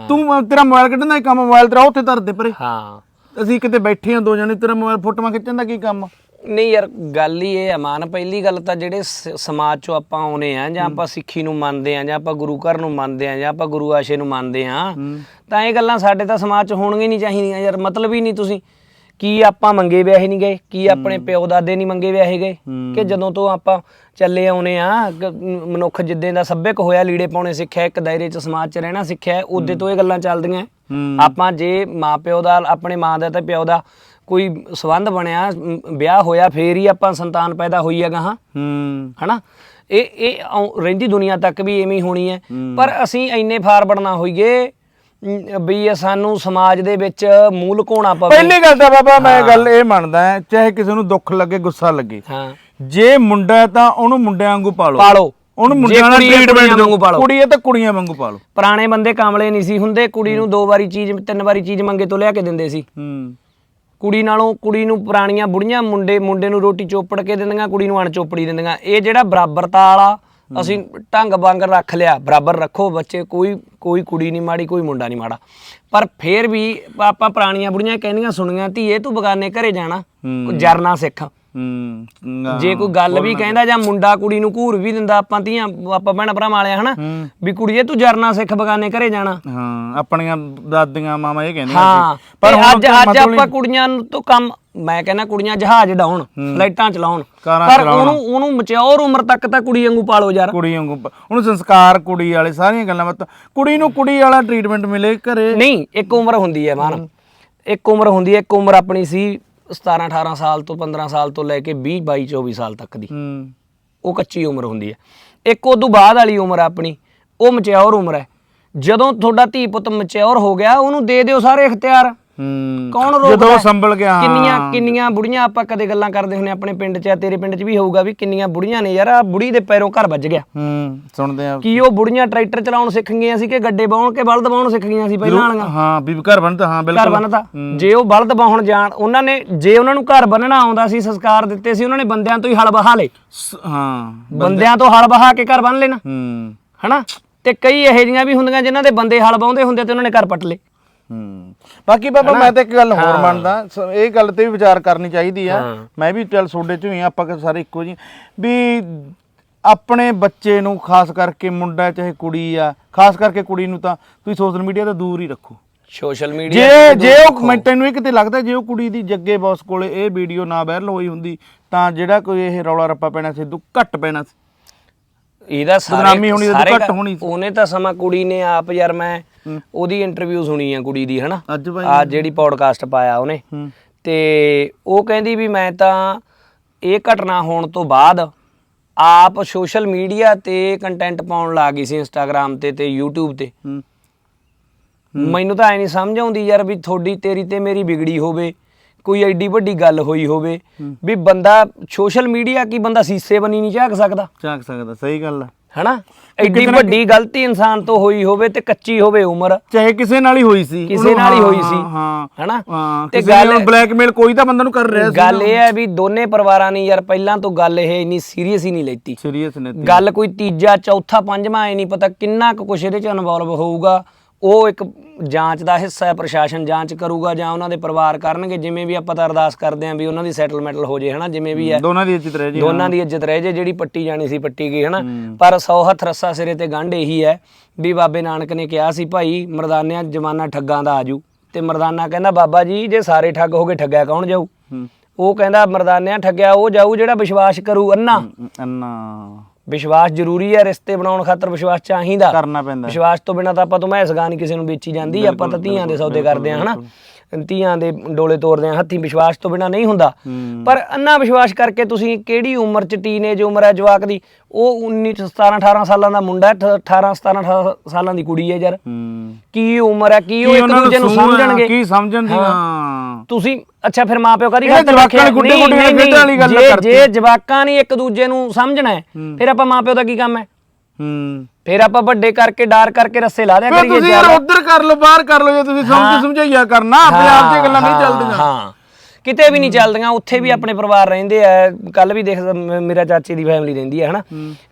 ਤੂੰ ਤੇਰਾ ਮੋਬਾਈਲ ਕੱਢਣ ਦਾ ਹੀ ਕੰਮ ਮੋਬਾਈਲ ਤੇਰਾ ਉੱਥੇ ਧਰ ਦੇ ਪਰੇ। ਹਾਂ। ਅਸੀਂ ਕਿਤੇ ਬੈਠੇ ਆ ਦੋ ਜਣੇ ਤੇਰਾ ਮੋਬਾਈਲ ਫੋਟੋਆਂ ਖਿੱਚਣ ਦਾ ਕੀ ਕੰਮ ਨਹੀਂ ਯਾਰ ਗੱਲ ਹੀ ਇਹ ਹੈ ਮਾਨ ਪਹਿਲੀ ਗੱਲ ਤਾਂ ਜਿਹੜੇ ਸ- ਸਮਾਜ ਚੋਂ ਆਪਾਂ ਆਉਨੇ ਆ ਜਾਂ ਆਪਾਂ ਸਿੱਖੀ ਨੂੰ ਮੰਨਦੇ ਆ ਜਾਂ ਆਪਾਂ ਗੁਰੂ ਘਰ ਨੂੰ ਮੰਨਦੇ ਆ ਜਾਂ ਆਪਾਂ ਗੁਰੂ ਆਸ਼ੇ ਨੂੰ ਮੰਨਦੇ ਆ ਤਾਂ ਇਹ ਗੱਲਾਂ ਸਾਡੇ ਤਾਂ ਸਮਾਜ 'ਚ ਹੋਣਗੀਆਂ ਹੀ ਨਹੀਂ ਚਾਹੀਦੀਆਂ ਯਾਰ ਮਤਲਬ ਹੀ ਨਹੀਂ ਤੁਸੀਂ। ਕੀ ਆਪਾਂ ਮੰਗੇ ਵਿਆਹੇ ਨਹੀਂ ਗਏ? ਕੀ ਆਪਣੇ ਪਿਓ ਦਾਦੇ ਨਹੀਂ ਮੰਗੇ ਵਿਆਹੇ ਗਏ? ਕਿ ਜਦੋਂ ਤੋਂ ਆਪਾਂ ਚੱਲੇ ਆਉਨੇ ਆ ਗ- ਮਨੁੱਖ ਜਿੱਦਾਂ ਦਾ ਸੱਭਿਅਕ ਹੋਇਆ ਲੀੜੇ ਪਾਉਣੇ ਸਿੱਖਿਆ ਇੱਕ ਦਾਇਰੇ 'ਚ ਸਮਾਜ 'ਚ ਰਹਿਣਾ ਸਿੱਖਿਆ ਉਦੋਂ ਤੋਂ ਇਹ ਗੱਲਾਂ ਚੱਲਦੀਆਂ। ਆਪਾਂ ਜੇ ਮਾਪਿਓ ਦਾ ਆਪਣੇ ਮਾਂ ਦਾ ਤੇ ਪਿਓ ਦਾ ਕੋਈ ਸਬੰਧ ਬਣਿਆ ਵਿਆਹ ਹੋਇਆ ਫੇਰ ਹੀ ਆਪਾਂ ਸੰਤਾਨ ਪੈਦਾ ਹੋਈ ਹੈਗਾ ਹਾਂ। ਹਨਾ? ਇਹ ਇਹ ਰਹਿੰਦੀ ਦੁਨੀਆ ਤੱਕ ਵੀ ਐਵੇਂ ਹੀ ਹੋਣੀ ਹੈ। ਪਰ ਅਸੀਂ ਇੰਨੇ ਫਾਰਵਰਡ ਨਾ ਹੋਈਏ ਵੀ ਸਾਨੂੰ ਸਮਾਜ ਦੇ ਵਿੱਚ ਮੂਲ ਘੋਣਾ ਪਵੇ। ਪਹਿਲੀ ਗੱਲ ਤਾਂ ਬਾਬਾ ਮੈਂ ਗੱਲ ਇਹ ਮੰਨਦਾ ਚਾਹੇ ਕਿਸੇ ਨੂੰ ਦੁੱਖ ਲੱਗੇ ਗੁੱਸਾ ਲੱਗੇ। ਹਾਂ। ਜੇ ਮੁੰਡਾ ਤਾਂ ਉਹਨੂੰ ਮੁੰਡਿਆਂ ਵਾਂਗੂ ਪਾਲੋ। ਪਾਲੋ। ਉਹਨੂੰ ਮੁੰਡਿਆਂ ਨਾਲ ਕੁੜੀ ਹੈ, ਟ੍ਰੀਟਮੈਂਟ ਕੁੜੀਆਂ ਵਾਂਗੂ ਦਿਓ ਪਾਲੋ। ਕੁੜੀ ਹੈ ਤਾਂ ਕੁੜੀਆਂ ਵਾਂਗੂ ਪਾਲੋ। ਪੁਰਾਣੇ ਬੰਦੇ ਕਾਮਲੇ ਨਹੀਂ ਸੀ ਹੁੰਦੇ ਕੁੜੀ ਨੂੰ ਦੋ ਵਾਰੀ ਚੀਜ਼ ਤਿੰਨ ਵਾਰੀ ਚੀਜ਼ ਮੰਗੇ ਤੋਂ ਲਿਆ ਕੇ ਦਿੰਦੇ ਸੀ। ਹੂੰ। ਕੁੜੀ ਨਾਲੋਂ ਕੁੜੀ ਨੂੰ ਪੁਰਾਣੀਆਂ ਬੁੜੀਆਂ ਮੁੰਡੇ ਮੁੰਡੇ ਨੂੰ ਰੋਟੀ ਚੋਪੜ ਕੇ ਦਿੰਦੀਆਂ ਕੁੜੀ ਨੂੰ ਅਣਚੋਪੜੀ ਦਿੰਦੀਆਂ। ਇਹ ਜਿਹੜਾ ਬਰਾਬਰਤਾ ਵਾਲਾ ਅਸੀਂ ਢੰਗ ਬੰਗ ਰੱਖ ਲਿਆ। ਬਰਾਬਰ ਰੱਖੋ ਬੱਚੇ ਕੋਈ ਕੋਈ ਕੁੜੀ ਨਹੀਂ ਮਾੜੀ ਕੋਈ ਮੁੰਡਾ ਨਹੀਂ ਮਾੜਾ। ਪਰ ਫੇਰ ਵੀ ਆਪਾਂ ਪੁਰਾਣੀਆਂ ਬੁੜੀਆਂ ਕਹਿੰਦੀਆਂ ਸੁਣੀਆਂ ਧੀਏ ਤੂੰ ਬਗਾਨੇ ਘਰੇ ਜਾਣਾ। ਹੂੰ। ਜਰਨਾ ਸਿੱਖ। ਹੂੰ। ਜੇ ਕੋਈ ਗੱਲ ਵੀ ਕਹਿੰਦਾ ਜਾਂ ਮੁੰਡਾ ਕੁੜੀ ਨੂੰ ਘੂਰ ਵੀ ਦਿੰਦਾ ਆਪਾਂ ਧੀਆਂ ਆਪਾਂ ਭੈਣ ਭਰਾ ਵਾਲਿਆ ਹਨਾ? ਹੂੰ। ਵੀ ਕੁੜੀਏ ਤੂੰ ਜਰਨਾ ਸਿੱਖ ਬਗਾਨੇ ਘਰੇ ਜਾਣਾ। ਹਾਂ ਆਪਣੀਆਂ ਦਾਦੀਆਂ ਮਾਮਾ ਇਹ ਕਹਿੰਦੀਆਂ ਹਾਂ ਸੀ। ਪਰ ਅੱਜ ਅੱਜ ਆਪਾਂ ਕੁੜੀਆਂ ਨੂੰ ਤੋਂ ਕੰਮ ਮੈਂ ਕਹਿੰਦਾ ਕੁੜੀਆਂ ਜਹਾਜ਼ ਡਾਉਣ ਫਲਾਈਟਾਂ ਚਲਾਉਣ। ਕਾਰਾਂ ਪਰ ਚਲਾਉਣ। ਉਹਨੂੰ ਉਹਨੂੰ ਮਚਿਓਰ ਉਮਰ ਤੱਕ ਤਾਂ ਕੁੜੀ ਵਾਂਗੂ ਪਾਲੋ ਯਾਰ। ਕੁੜੀ ਵਾਂਗੂ ਪ- ਉਹਨੂੰ ਸੰਸਕਾਰ ਕੁੜੀ ਵਾਲੇ ਸਾਰੀਆਂ ਗੱਲਾਂ ਬਾਤਾਂ ਕੁੜੀ ਨੂੰ ਕੁੜੀ ਵਾਲਾ ਟ੍ਰੀਟਮੈਂਟ ਮਿਲੇ ਘਰੇ। ਨਹੀਂ ਇੱਕ ਉਮਰ ਹੁੰਦੀ ਹੈ ਮਾਨ। ਇੱਕ ਉਮਰ ਹੁੰਦੀ ਹੈ ਇੱਕ ਉਮਰ ਆਪਣੀ ਸੀ। 17 18 ਸਾਲ ਤੋਂ 15 ਸਾਲ ਤੋਂ ਲੈ ਕੇ 20 22 24 ਸਾਲ ਤੱਕ ਦੀ। ਹੂੰ। ਉਹ ਕੱਚੀ ਉਮਰ ਹੁੰਦੀ ਹੈ। ਇੱਕ ਉਦੋਂ ਬਾਅਦ ਵਾਲੀ ਉਮਰ ਆਪਣੀ। ਉਹ ਮਚਿਓਰ ਉਮਰ ਹੈ। ਜਦੋਂ ਤੁਹਾਡਾ ਧੀ ਪੁੱਤ ਮਚਿਓਰ ਹੋ ਗਿਆ ਉਹਨੂੰ ਦੇ ਦਿਓ ਸਾਰੇ ਇਖਤਿਆਰ। ਹੂੰ। ਕੌਣ ਰੋਕਦਾ? ਜਦੋਂ? ਸੰਭਲ ਗਿਆ। ਕਿੰਨੀਆਂ ਕਿੰਨੀਆਂ ਬੁੜੀਆਂ ਆਪਾਂ ਕਦੇ ਗੱਲਾਂ ਕਰਦੇ ਹੁੰਨੇ ਆਪਣੇ ਪਿੰਡ 'ਚ ਆ ਤੇਰੇ ਪਿੰਡ 'ਚ ਵੀ ਹੋਊਗਾ ਵੀ ਕਿੰਨੀਆਂ ਬੁੜੀਆਂ ਨੇ ਯਾਰ ਆ ਬੁੜੀ ਦੇ ਪੈਰੋਂ ਘਰ ਵੱਜ ਗਿਆ। ਹੂੰ ਸੁਣਦੇ ਆ। ਕੀ ਉਹ ਬੁੜੀਆਂ ਟਰੈਕਟਰ ਚਲਾਉਣ ਸਿੱਖ ਗਈਆਂ ਸੀ ਕਿ ਗੱਡੇ ਬਾਉਣ ਕੇ ਬਲਦ ਬਾਉਣ ਸਿੱਖ ਗਈਆਂ ਸੀ ਪਹਿਲਾਂ ਵਾਲੀਆਂ? ਹਾਂ ਵੀ ਘਰ ਬਣਦਾ ਹਾਂ ਘਰ ਬਿਲਕੁਲ ਬੰਨਤਾ ਜੇ ਉਹ ਬਲਦ ਬਾਉਣ ਜਾਣ ਉਹਨਾਂ ਨੇ ਜੇ ਉਹਨਾਂ ਨੂੰ ਘਰ ਬੰਨਣਾ ਆਉਂਦਾ ਸੀ ਸੰਸਕਾਰ ਦਿੱਤੇ ਸੀ ਉਹਨਾਂ ਨੇ ਬੰਦਿਆਂ ਤੋਂ ਹੀ ਹਲ ਬਹਾ ਲੇ ਹਾਂ ਬੰਦਿਆਂ ਤੋਂ ਹਲ ਬਹਾ ਕੇ ਘਰ ਬੰਨ ਲੈਣਾ। ਹੂੰ। ਹਨਾ? ਤੇ ਕਈ ਇਹੋ ਜਿਹੀਆਂ ਵੀ ਹੁੰਦੀਆਂ ਜਿਨ੍ਹਾਂ ਦੇ ਬੰਦੇ ਹਲ ਬਾਉਂਦੇ ਹੁੰਦੇ ਤੇ ਉਹਨਾਂ ਨੇ ਘਰ ਪੱਟ ਲੇ ਹੂੰ। ਬਾਕੀ ਬਾਬਾ ਮੈਂ ਤਾਂ ਇੱਕ ਗੱਲ ਹੋਰ ਮੰਨਦਾ। ਸ- ਇਹ ਗੱਲ ਤੇ ਵੀ ਵਿਚਾਰ ਕਰਨੀ ਚਾਹੀਦੀ ਆ। ਮੈਂ ਵੀ ਚੱਲ ਤੁਹਾਡੇ ਚ ਹੀ ਆ ਆਪਾਂ ਕਿ ਸਾਰੇ ਇੱਕੋ ਜੀ ਵੀ ਆਪਣੇ ਬੱਚੇ ਨੂੰ ਖਾਸ ਕਰਕੇ ਮੁੰਡਾ ਚਾਹੇ ਕੁੜੀ ਆ ਖਾਸ ਕਰਕੇ ਕੁੜੀ ਨੂੰ ਤਾਂ ਤੁਸੀਂ ਸੋਸ਼ਲ ਮੀਡੀਆ ਤੋਂ ਦੂਰ ਹੀ ਰੱਖੋ। ਸੋਸ਼ਲ ਮੀਡੀਆ ਜੇ ਜੇ ਉਹ ਮੈਂ ਤੈਨੂੰ ਇਹ ਕਿਤੇ ਲੱਗਦਾ ਜੇ ਉਹ ਕੁੜੀ ਦੀ ਜੱਗੇ ਬੌਸ ਕੋਲੇ ਇਹ ਵੀਡੀਓ ਨਾ ਵਾਇਰਲ ਹੋਈ ਹੁੰਦੀ ਤਾਂ ਜਿਹੜਾ ਕੋਈ ਇਹ ਰੌਲਾ ਰੱਪਾ ਪੈਣਾ ਸੀ ਦੂ ਘੱਟ ਪੈਣਾ ਸੀ। ਇਹਦਾ ਸਾਰੇ ਬਦਨਾਮੀ ਹੋਣੀ ਤਾਂ ਸਾਰੇ ਘੱਟ ਘ- ਹੋਣੀ ਸੀ। ਉਹਨੇ ਤਾਂ ਸਮਾਂ ਕੁੜੀ ਨੇ ਆਪ ਯਾਰ ਮੈਂ ਉਹਦੀ ਇੰਟਰਵਿਊ ਸੁਣੀ ਆ ਕੁੜੀ ਦੀ ਹਨਾ? ਅੱਜ ਭਾਈ ਆ ਜਿਹੜੀ ਪੌਡਕਾਸਟ ਪਾਇਆ ਉਹਨੇ। ਤੇ ਉਹ ਕਹਿੰਦੀ ਵੀ ਮੈਂ ਤਾਂ ਇਹ ਘਟਨਾ ਹੋਣ ਤੋਂ ਬਾਅਦ ਆਪ ਸੋਸ਼ਲ ਮੀਡੀਆ ਤੇ ਕੰਟੈਂਟ ਪਾਉਣ ਲੱਗ ਗਈ ਸੀ ਇੰਸਟਾਗ੍ਰam ਤੇ ਤੇ YouTube ਤੇ। ਮੈਨੂੰ ਤਾਂ ਐ ਨਹੀਂ ਸਮਝ ਆਉਂਦੀ ਯਾਰ ਵੀ ਤੁਹਾਡੀ ਤੇਰੀ ਤੇ ਮੇਰੀ ਵਿਗੜੀ ਹੋਵੇ ਕੋਈ ਐਡੀ ਵੱਡੀ ਗੱਲ ਹੋਈ ਹੋਵੇ ਵੀ ਬੰਦਾ ਸੋਸ਼ਲ ਮੀਡੀਆ ਕੀ ਬੰਦਾ ਸੀਸੇ ਬਣੀ ਨਹੀਂ ਝਾਕ ਸਕਦਾ? ਝਾਕ ਸਕਦਾ ਸਹੀ ਗੱਲ ਆ। ਹਨਾ? ਐਡੀ ਵੱਡੀ ਗਲਤੀ ਇਨਸਾਨ ਤੋਂ ਹੋਈ ਹੋਵੇ ਤੇ ਕੱਚੀ ਹੋਵੇ ਉਮਰ। ਚਾਹੇ ਕਿਸੇ ਨਾਲ ਹੀ ਹੋਈ ਸੀ ਕਿਸੇ ਨਾਲ ਹੀ ਹੋਈ ਸੀ ਹਾਂ ਹਨਾ? ਤੇ ਗੱਲ ਬਲੈਕਮੇਲ ਕੋਈ ਤਾਂ ਬੰਦਾ ਨੂੰ ਕਰ ਰਿਹਾ ਸੀ ਗੱਲ ਇਹ ਹੈ ਵੀ ਦੋਨੇ ਪਰਿਵਾਰਾਂ ਨੇ ਯਾਰ ਪਹਿਲਾਂ ਤੋਂ ਗੱਲ ਇਹ ਇੰਨੀ ਸੀਰੀਅਸ ਹੀ ਨਹੀਂ ਲੈਤੀ। ਸੀਰੀਅਸ ਨੇ ਤੇ। ਗੱਲ ਕੋਈ ਤੀਜਾ ਚੌਥਾ ਪੰਜਵਾਂ ਇਹ ਨਹੀਂ ਪਤਾ ਕਿੰਨਾ ਕੁ ਕੁਛ ਇਹਦੇ ਚ ਇਨਵੋਲਵ ਹੋਊਗਾ। ਉਹ ਇੱਕ ਜਾਂਚ ਦਾ ਹਿੱਸਾ ਹੈ ਪ੍ਰਸ਼ਾਸਨ ਜਾਂਚ ਕਰੂਗਾ ਜਾਂ ਉਹਨਾਂ ਦੇ ਪਰਿਵਾਰ ਕਰਨਗੇ ਜਿਵੇਂ ਵੀ ਆਪਾਂ ਤਾਂ ਅਰਦਾਸ ਕਰਦੇ ਆਂ ਵੀ ਉਹਨਾਂ ਦੀ ਸੈਟਲਮੈਂਟ ਹੋ ਜੇ ਹਨਾ ਜਿਵੇਂ ਵੀ ਹੈ। ਦੋਨਾਂ ਦੀ ਇੱਜ਼ਤ ਰਹਿ ਜੀ ਦੋਨਾਂ ਦੀ ਇੱਜ਼ਤ ਰਹਿ ਜੇ ਜਿਹੜੀ ਪੱਟੀ ਜਾਣੀ ਸੀ ਪੱਟੀ ਗਈ ਹਨਾ। ਪਰ ਸੌ ਹੱਥ ਰੱਸਾ ਸਿਰੇ ਤੇ ਗੰਢ ਇਹੀ ਹੈ ਵੀ ਬਾਬੇ ਨਾਨਕ ਨੇ ਕਿਹਾ ਸੀ ਭਾਈ ਮਰਦਾਨਿਆਂ ਜ਼ਮਾਨਾ ਠੱਗਾਂ ਦਾ ਆਜੂ। ਤੇ ਮਰਦਾਨਾ ਕਹਿੰਦਾ ਬਾਬਾ ਜੀ ਜੇ ਸਾਰੇ ਠੱਗ ਹੋ ਗਏ ਠੱਗਿਆ ਕੌਣ ਜਾਊ? ਉਹ ਕਹਿੰਦਾ ਮਰਦਾਨਿਆਂ ਠੱਗਿਆ ਉਹ ਜਾਊ ਜਿਹੜਾ ਵਿਸ਼ਵਾਸ ਕਰੂ ਅੰਨਾ। ਅੰਨਾ। ਵਿਸ਼ਵਾਸ ਜ਼ਰੂਰੀ ਹੈ ਰਿਸ਼ਤੇ ਬਣਾਉਣ ਖਾਤਰ ਵਿਸ਼ਵਾਸ ਚਾਹੀਦਾ। ਕਰਨਾ ਪੈਂਦਾ ਵਿਸ਼ਵਾਸ ਤੋਂ ਬਿਨਾ ਤਾਂ ਆਪਾਂ ਤੋਂ ਮੈਂ ਸਗਾਨ ਕਿਸੇ ਨੂੰ ਵੇਚੀ ਜਾਂਦੀ ਆਪਾਂ ਤਾਂ ਧੀਆਂ ਦੇ ਸੌਦੇ ਕਰਦੇ ਆ ਹਨਾ? ਧੀਆਂ ਦੇ ਡੋਲੇ ਤੋੜਦੇ ਆ ਹੱਥੀਂ ਵਿਸ਼ਵਾਸ ਤੋਂ ਬਿਨਾ ਨਹੀਂ ਹੁੰਦਾ। ਪਰ ਅੰਨਾ ਵਿਸ਼ਵਾਸ ਕਰਕੇ ਤੁਸੀਂ ਕਿਹੜੀ ਉਮਰ ਚ ਟੀਨੇਜ ਉਮਰ ਹੈ ਜਵਾਕ ਦੀ? ਉਹ 19 17 18 ਸਾਲਾਂ ਦਾ ਮੁੰਡਾ ਹੈ 18 17 18 ਸਾਲਾਂ ਦੀ ਕੁੜੀ ਹੈ ਯਾਰ। ਕੀ ਉਮਰ ਹੈ ਕੀ ਉਹ ਇੱਕ ਦੂਜੇ ਨੂੰ ਸਮਝਣਗੇ? ਕੀ ਸਮਝਣ ਦੀ। ਹਾਂ। ਤੁਸੀਂ ਅੱਛਾ ਫਿਰ ਮਾਪਿਓ ਕਦੀ ਗੱਲ ਜਵਾਕਾਂ ਨੇ ਗੁੱਡੇ ਗੁੱਡੇ ਨਾਲ ਖੇਡਣ ਵਾਲੀ ਗੱਲ ਜੇ ਕਰਤੀ। ਜੇ ਜਵਾਕਾਂ ਨੇ ਇੱਕ ਦੂਜੇ ਨੂੰ ਸਮਝਣਾ ਹੈ ਫਿਰ ਆਪਾਂ ਮਾਪਿਓ ਦਾ ਕੀ ਕੰਮ ਹੈ? ਹੂੰ। ਫਿਰ ਆਪਾਂ ਵੱਡੇ ਕਰਕੇ ਡਾਰ ਕਰਕੇ ਰੱਸੇ ਲਾ ਦਿਆ ਕਰੀਏ ਤੁਸੀਂ ਯਾਰ ਉਧਰ ਕਰ ਲਓ ਬਾਹਰ ਕਰ ਲਓ ਜੇ ਤੁਸੀਂ ਸਮਝ ਸਮਝਾਈਆ ਕਰਨਾ ਪੰਜਾਬ 'ਚ ਇਹ ਗੱਲਾਂ ਨਹੀਂ ਚੱਲਦੀਆਂ। ਹਾਂ। ਕਿਤੇ ਵੀ ਨਹੀਂ ਚੱਲਦੀਆਂ ਉੱਥੇ ਵੀ ਆਪਣੇ ਪਰਿਵਾਰ ਰਹਿੰਦੇ ਆ। ਕੱਲ ਵੀ ਦੇਖ ਮੇਰਾ ਚਾਚੇ ਦੀ ਫੈਮਿਲੀ ਰਹਿੰਦੀ ਹੈ ਹਨਾ?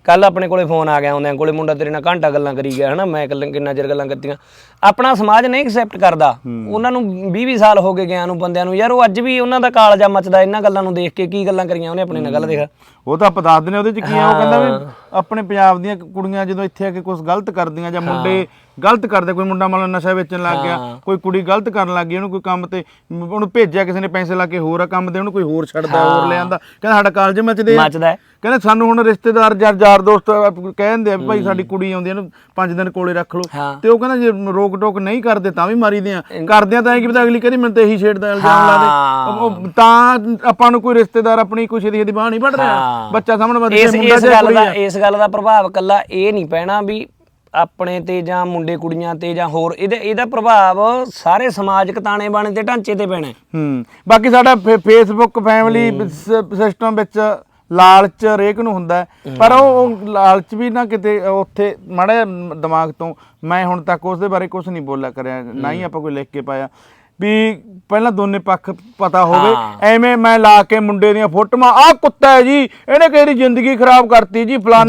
ਕੱਲ ਆਪਣੇ ਕੋਲੇ ਫੋਨ ਆ ਗਿਆ ਆਉਂਦਿਆਂ ਕੋਲੇ ਮੁੰਡਾ ਤੇਰੇ ਨਾਲ ਘੰਟਾ ਗੱਲਾਂ ਕਰੀ ਗਿਆ ਹਨਾ? ਮੈਂ ਕਿੰਨਾ ਚਿਰ ਗੱਲਾਂ ਕਰਤੀਆਂ। ਆਪਣਾ ਸਮਾਜ ਨਹੀਂ ਐਕਸੈਪਟ ਕਰਦਾ। ਉਹਨਾਂ ਨੂੰ 20 20 ਸਾਲ ਹੋ ਗਏ ਗਿਆ ਨੂੰ ਬੰਦਿਆਂ ਨੂੰ। ਯਾਰ ਉਹ ਅੱਜ ਵੀ ਉਹਨਾਂ ਦਾ ਕਾਲਜਾ ਮੱਚਦਾ ਇਹਨਾਂ ਗੱਲਾਂ ਨੂੰ ਦੇਖ ਕੇ ਕੀ ਗੱਲਾਂ ਕਰੀਆਂ ਉਹਨੇ ਆਪਣੇ ਨਾਲ ਗੱਲ ਦੇਖ ਉਹ ਤਾਂ ਆਪਾਂ ਦੱਸ ਦਿੰਦੇ ਉਹਦੇ ਚ ਕੀ ਆ ਉਹ ਕਹਿੰਦਾ ਵੀ ਆਪਣੇ ਪੰਜਾਬ ਦੀਆਂ ਕੁੜੀਆਂ ਜਦੋਂ ਇੱਥੇ ਆ ਕੇ ਕੁਝ ਗਲਤ ਕਰਦੀਆਂ ਜਾਂ ਮੁੰਡੇ ਗਲਤ ਕਰਦੇ ਕੋਈ ਮੁੰਡਾ ਮੰਨ ਲਓ ਨਸ਼ਾ ਵੇਚਣ ਲੱਗ ਗਿਆ ਕੋਈ ਕੁੜੀ ਗਲਤ ਕਰਨ ਲੱਗ ਗਈ ਉਹਨੂੰ ਕੋਈ ਕੰਮ ਤੇ ਉਹਨੂੰ ਭੇਜਿਆ ਕਿਸੇ ਨੇ ਪੈਸੇ ਲਾ ਕੇ ਹੋਰ ਆ ਕੰਮ ਤੇ ਉਹਨੂੰ ਕੋਈ ਹੋਰ ਛੱਡਦਾ ਹੋਰ ਲੈ ਆਂਦਾ। ਕਹਿੰਦਾ ਸਾਡਾ ਕਾਲਜ ਮੱਚਦੇ ਮੱਚਦਾ। ਕਹਿੰਦੇ ਸਾਨੂੰ ਹੁਣ ਰਿਸ਼ਤੇਦਾਰ ਯਾਰ ਯਾਰ ਦੋਸਤ ਕਹਿੰਦੇ ਆ ਵੀ ਭਾਈ ਸਾਡੀ ਕੁੜੀ ਆਉਂਦੀ ਇਹਨੂੰ 5 ਦਿਨ ਕੋਲੇ ਰੱਖ ਲਓ। ਤੇ ਉਹ ਕਹਿੰਦਾ ਜੇ ਰੋਕ ਟੋਕ ਨਹੀਂ ਕਰਦੇ ਤਾਂ ਵੀ ਮਾਰੀਦੇ ਆ ਕਰਦੇ ਆ ਤਾਂ ਇਹ ਕਿ ਪਤਾ ਅਗਲੀ ਕਹਿੰਦੀ ਮੈਨੂੰ ਤੇ ਇਹੀ ਛੇੜਦਾ ਇਲਜ਼ਾਮ ਲਾ ਦੇ। ਤਾਂ ਆਪਾਂ ਨੂੰ ਕੋਈ ਰਿਸ਼ਤੇਦਾਰ ਆਪਣੀ ਕੋਈ ਛੇਦੀ ਛੇਦੀ ਬਾਹ ਨਹੀਂ ਵੱਢ ਰਿਹਾ। ਬੱਚਾ ਸਾਹਮਣੇ ਵੱਧ ਇਸ ਮੁੰਡਾ ਇਸ ਜਾਂ ਗੱਲ ਦਾ ਇਸ ਗੱਲ ਦਾ ਪ੍ਰਭਾਵ ਕੱਲਾ ਇਹ ਨਹੀਂ ਪੈਣਾ ਵੀ ਆਪਣੇ ਤੇ ਜਾਂ ਮੁੰਡੇ ਕੁੜੀਆਂ ਤੇ ਜਾਂ ਹੋਰ ਇਹਦੇ ਇਹਦਾ ਪ੍ਰਭਾਵ ਸਾਰੇ ਸਮਾਜਿਕ ਤਾਣੇ ਬਾਣੇ ਤੇ ਢਾਂਚੇ ਤੇ ਪੈਣਾ। ਹੂੰ। ਬਾਕੀ ਸਾਡਾ ਫੇਸਬੁੱਕ ਫੈਮਿਲੀ ਸਿਸਟਮ ਵਿੱਚ ਲਾਲਚ ਰੇਕ ਨੂੰ ਹੁੰਦਾ। ਪਰ ਉਹ ਲਾਲਚ ਵੀ ਨਾ ਕਿਤੇ ਉੱਥੇ ਮਾੜਾ ਦਿਮਾਗ ਤੋਂ ਮੈਂ ਹੁਣ ਤੱਕ ਉਸ ਦੇ ਬਾਰੇ ਕੁਝ ਨਹੀਂ ਬੋਲਿਆ ਕਰਿਆ ਨਾ ਹੀ। ਆਪਾਂ ਕੋਈ ਲਿਖ ਕੇ ਪਾਇਆ। ਵੀ ਪਹਿਲਾਂ ਦੋਨੇ ਪੱਖ ਪਤਾ ਹੋਵੇ। ਐਵੇਂ ਮੈਂ ਲਾ ਕੇ ਮੁੰਡੇ ਦੀਆਂ ਫੋਟੋਆਂ ਆਹ ਕੁੱਤਾ ਹੈ ਜੀ ਇਹਨੇ ਕਿਹੜੀ ਜ਼ਿੰਦਗੀ ਖਰਾਬ ਕਰਤੀ ਜੀ ਫਲਾਨਾ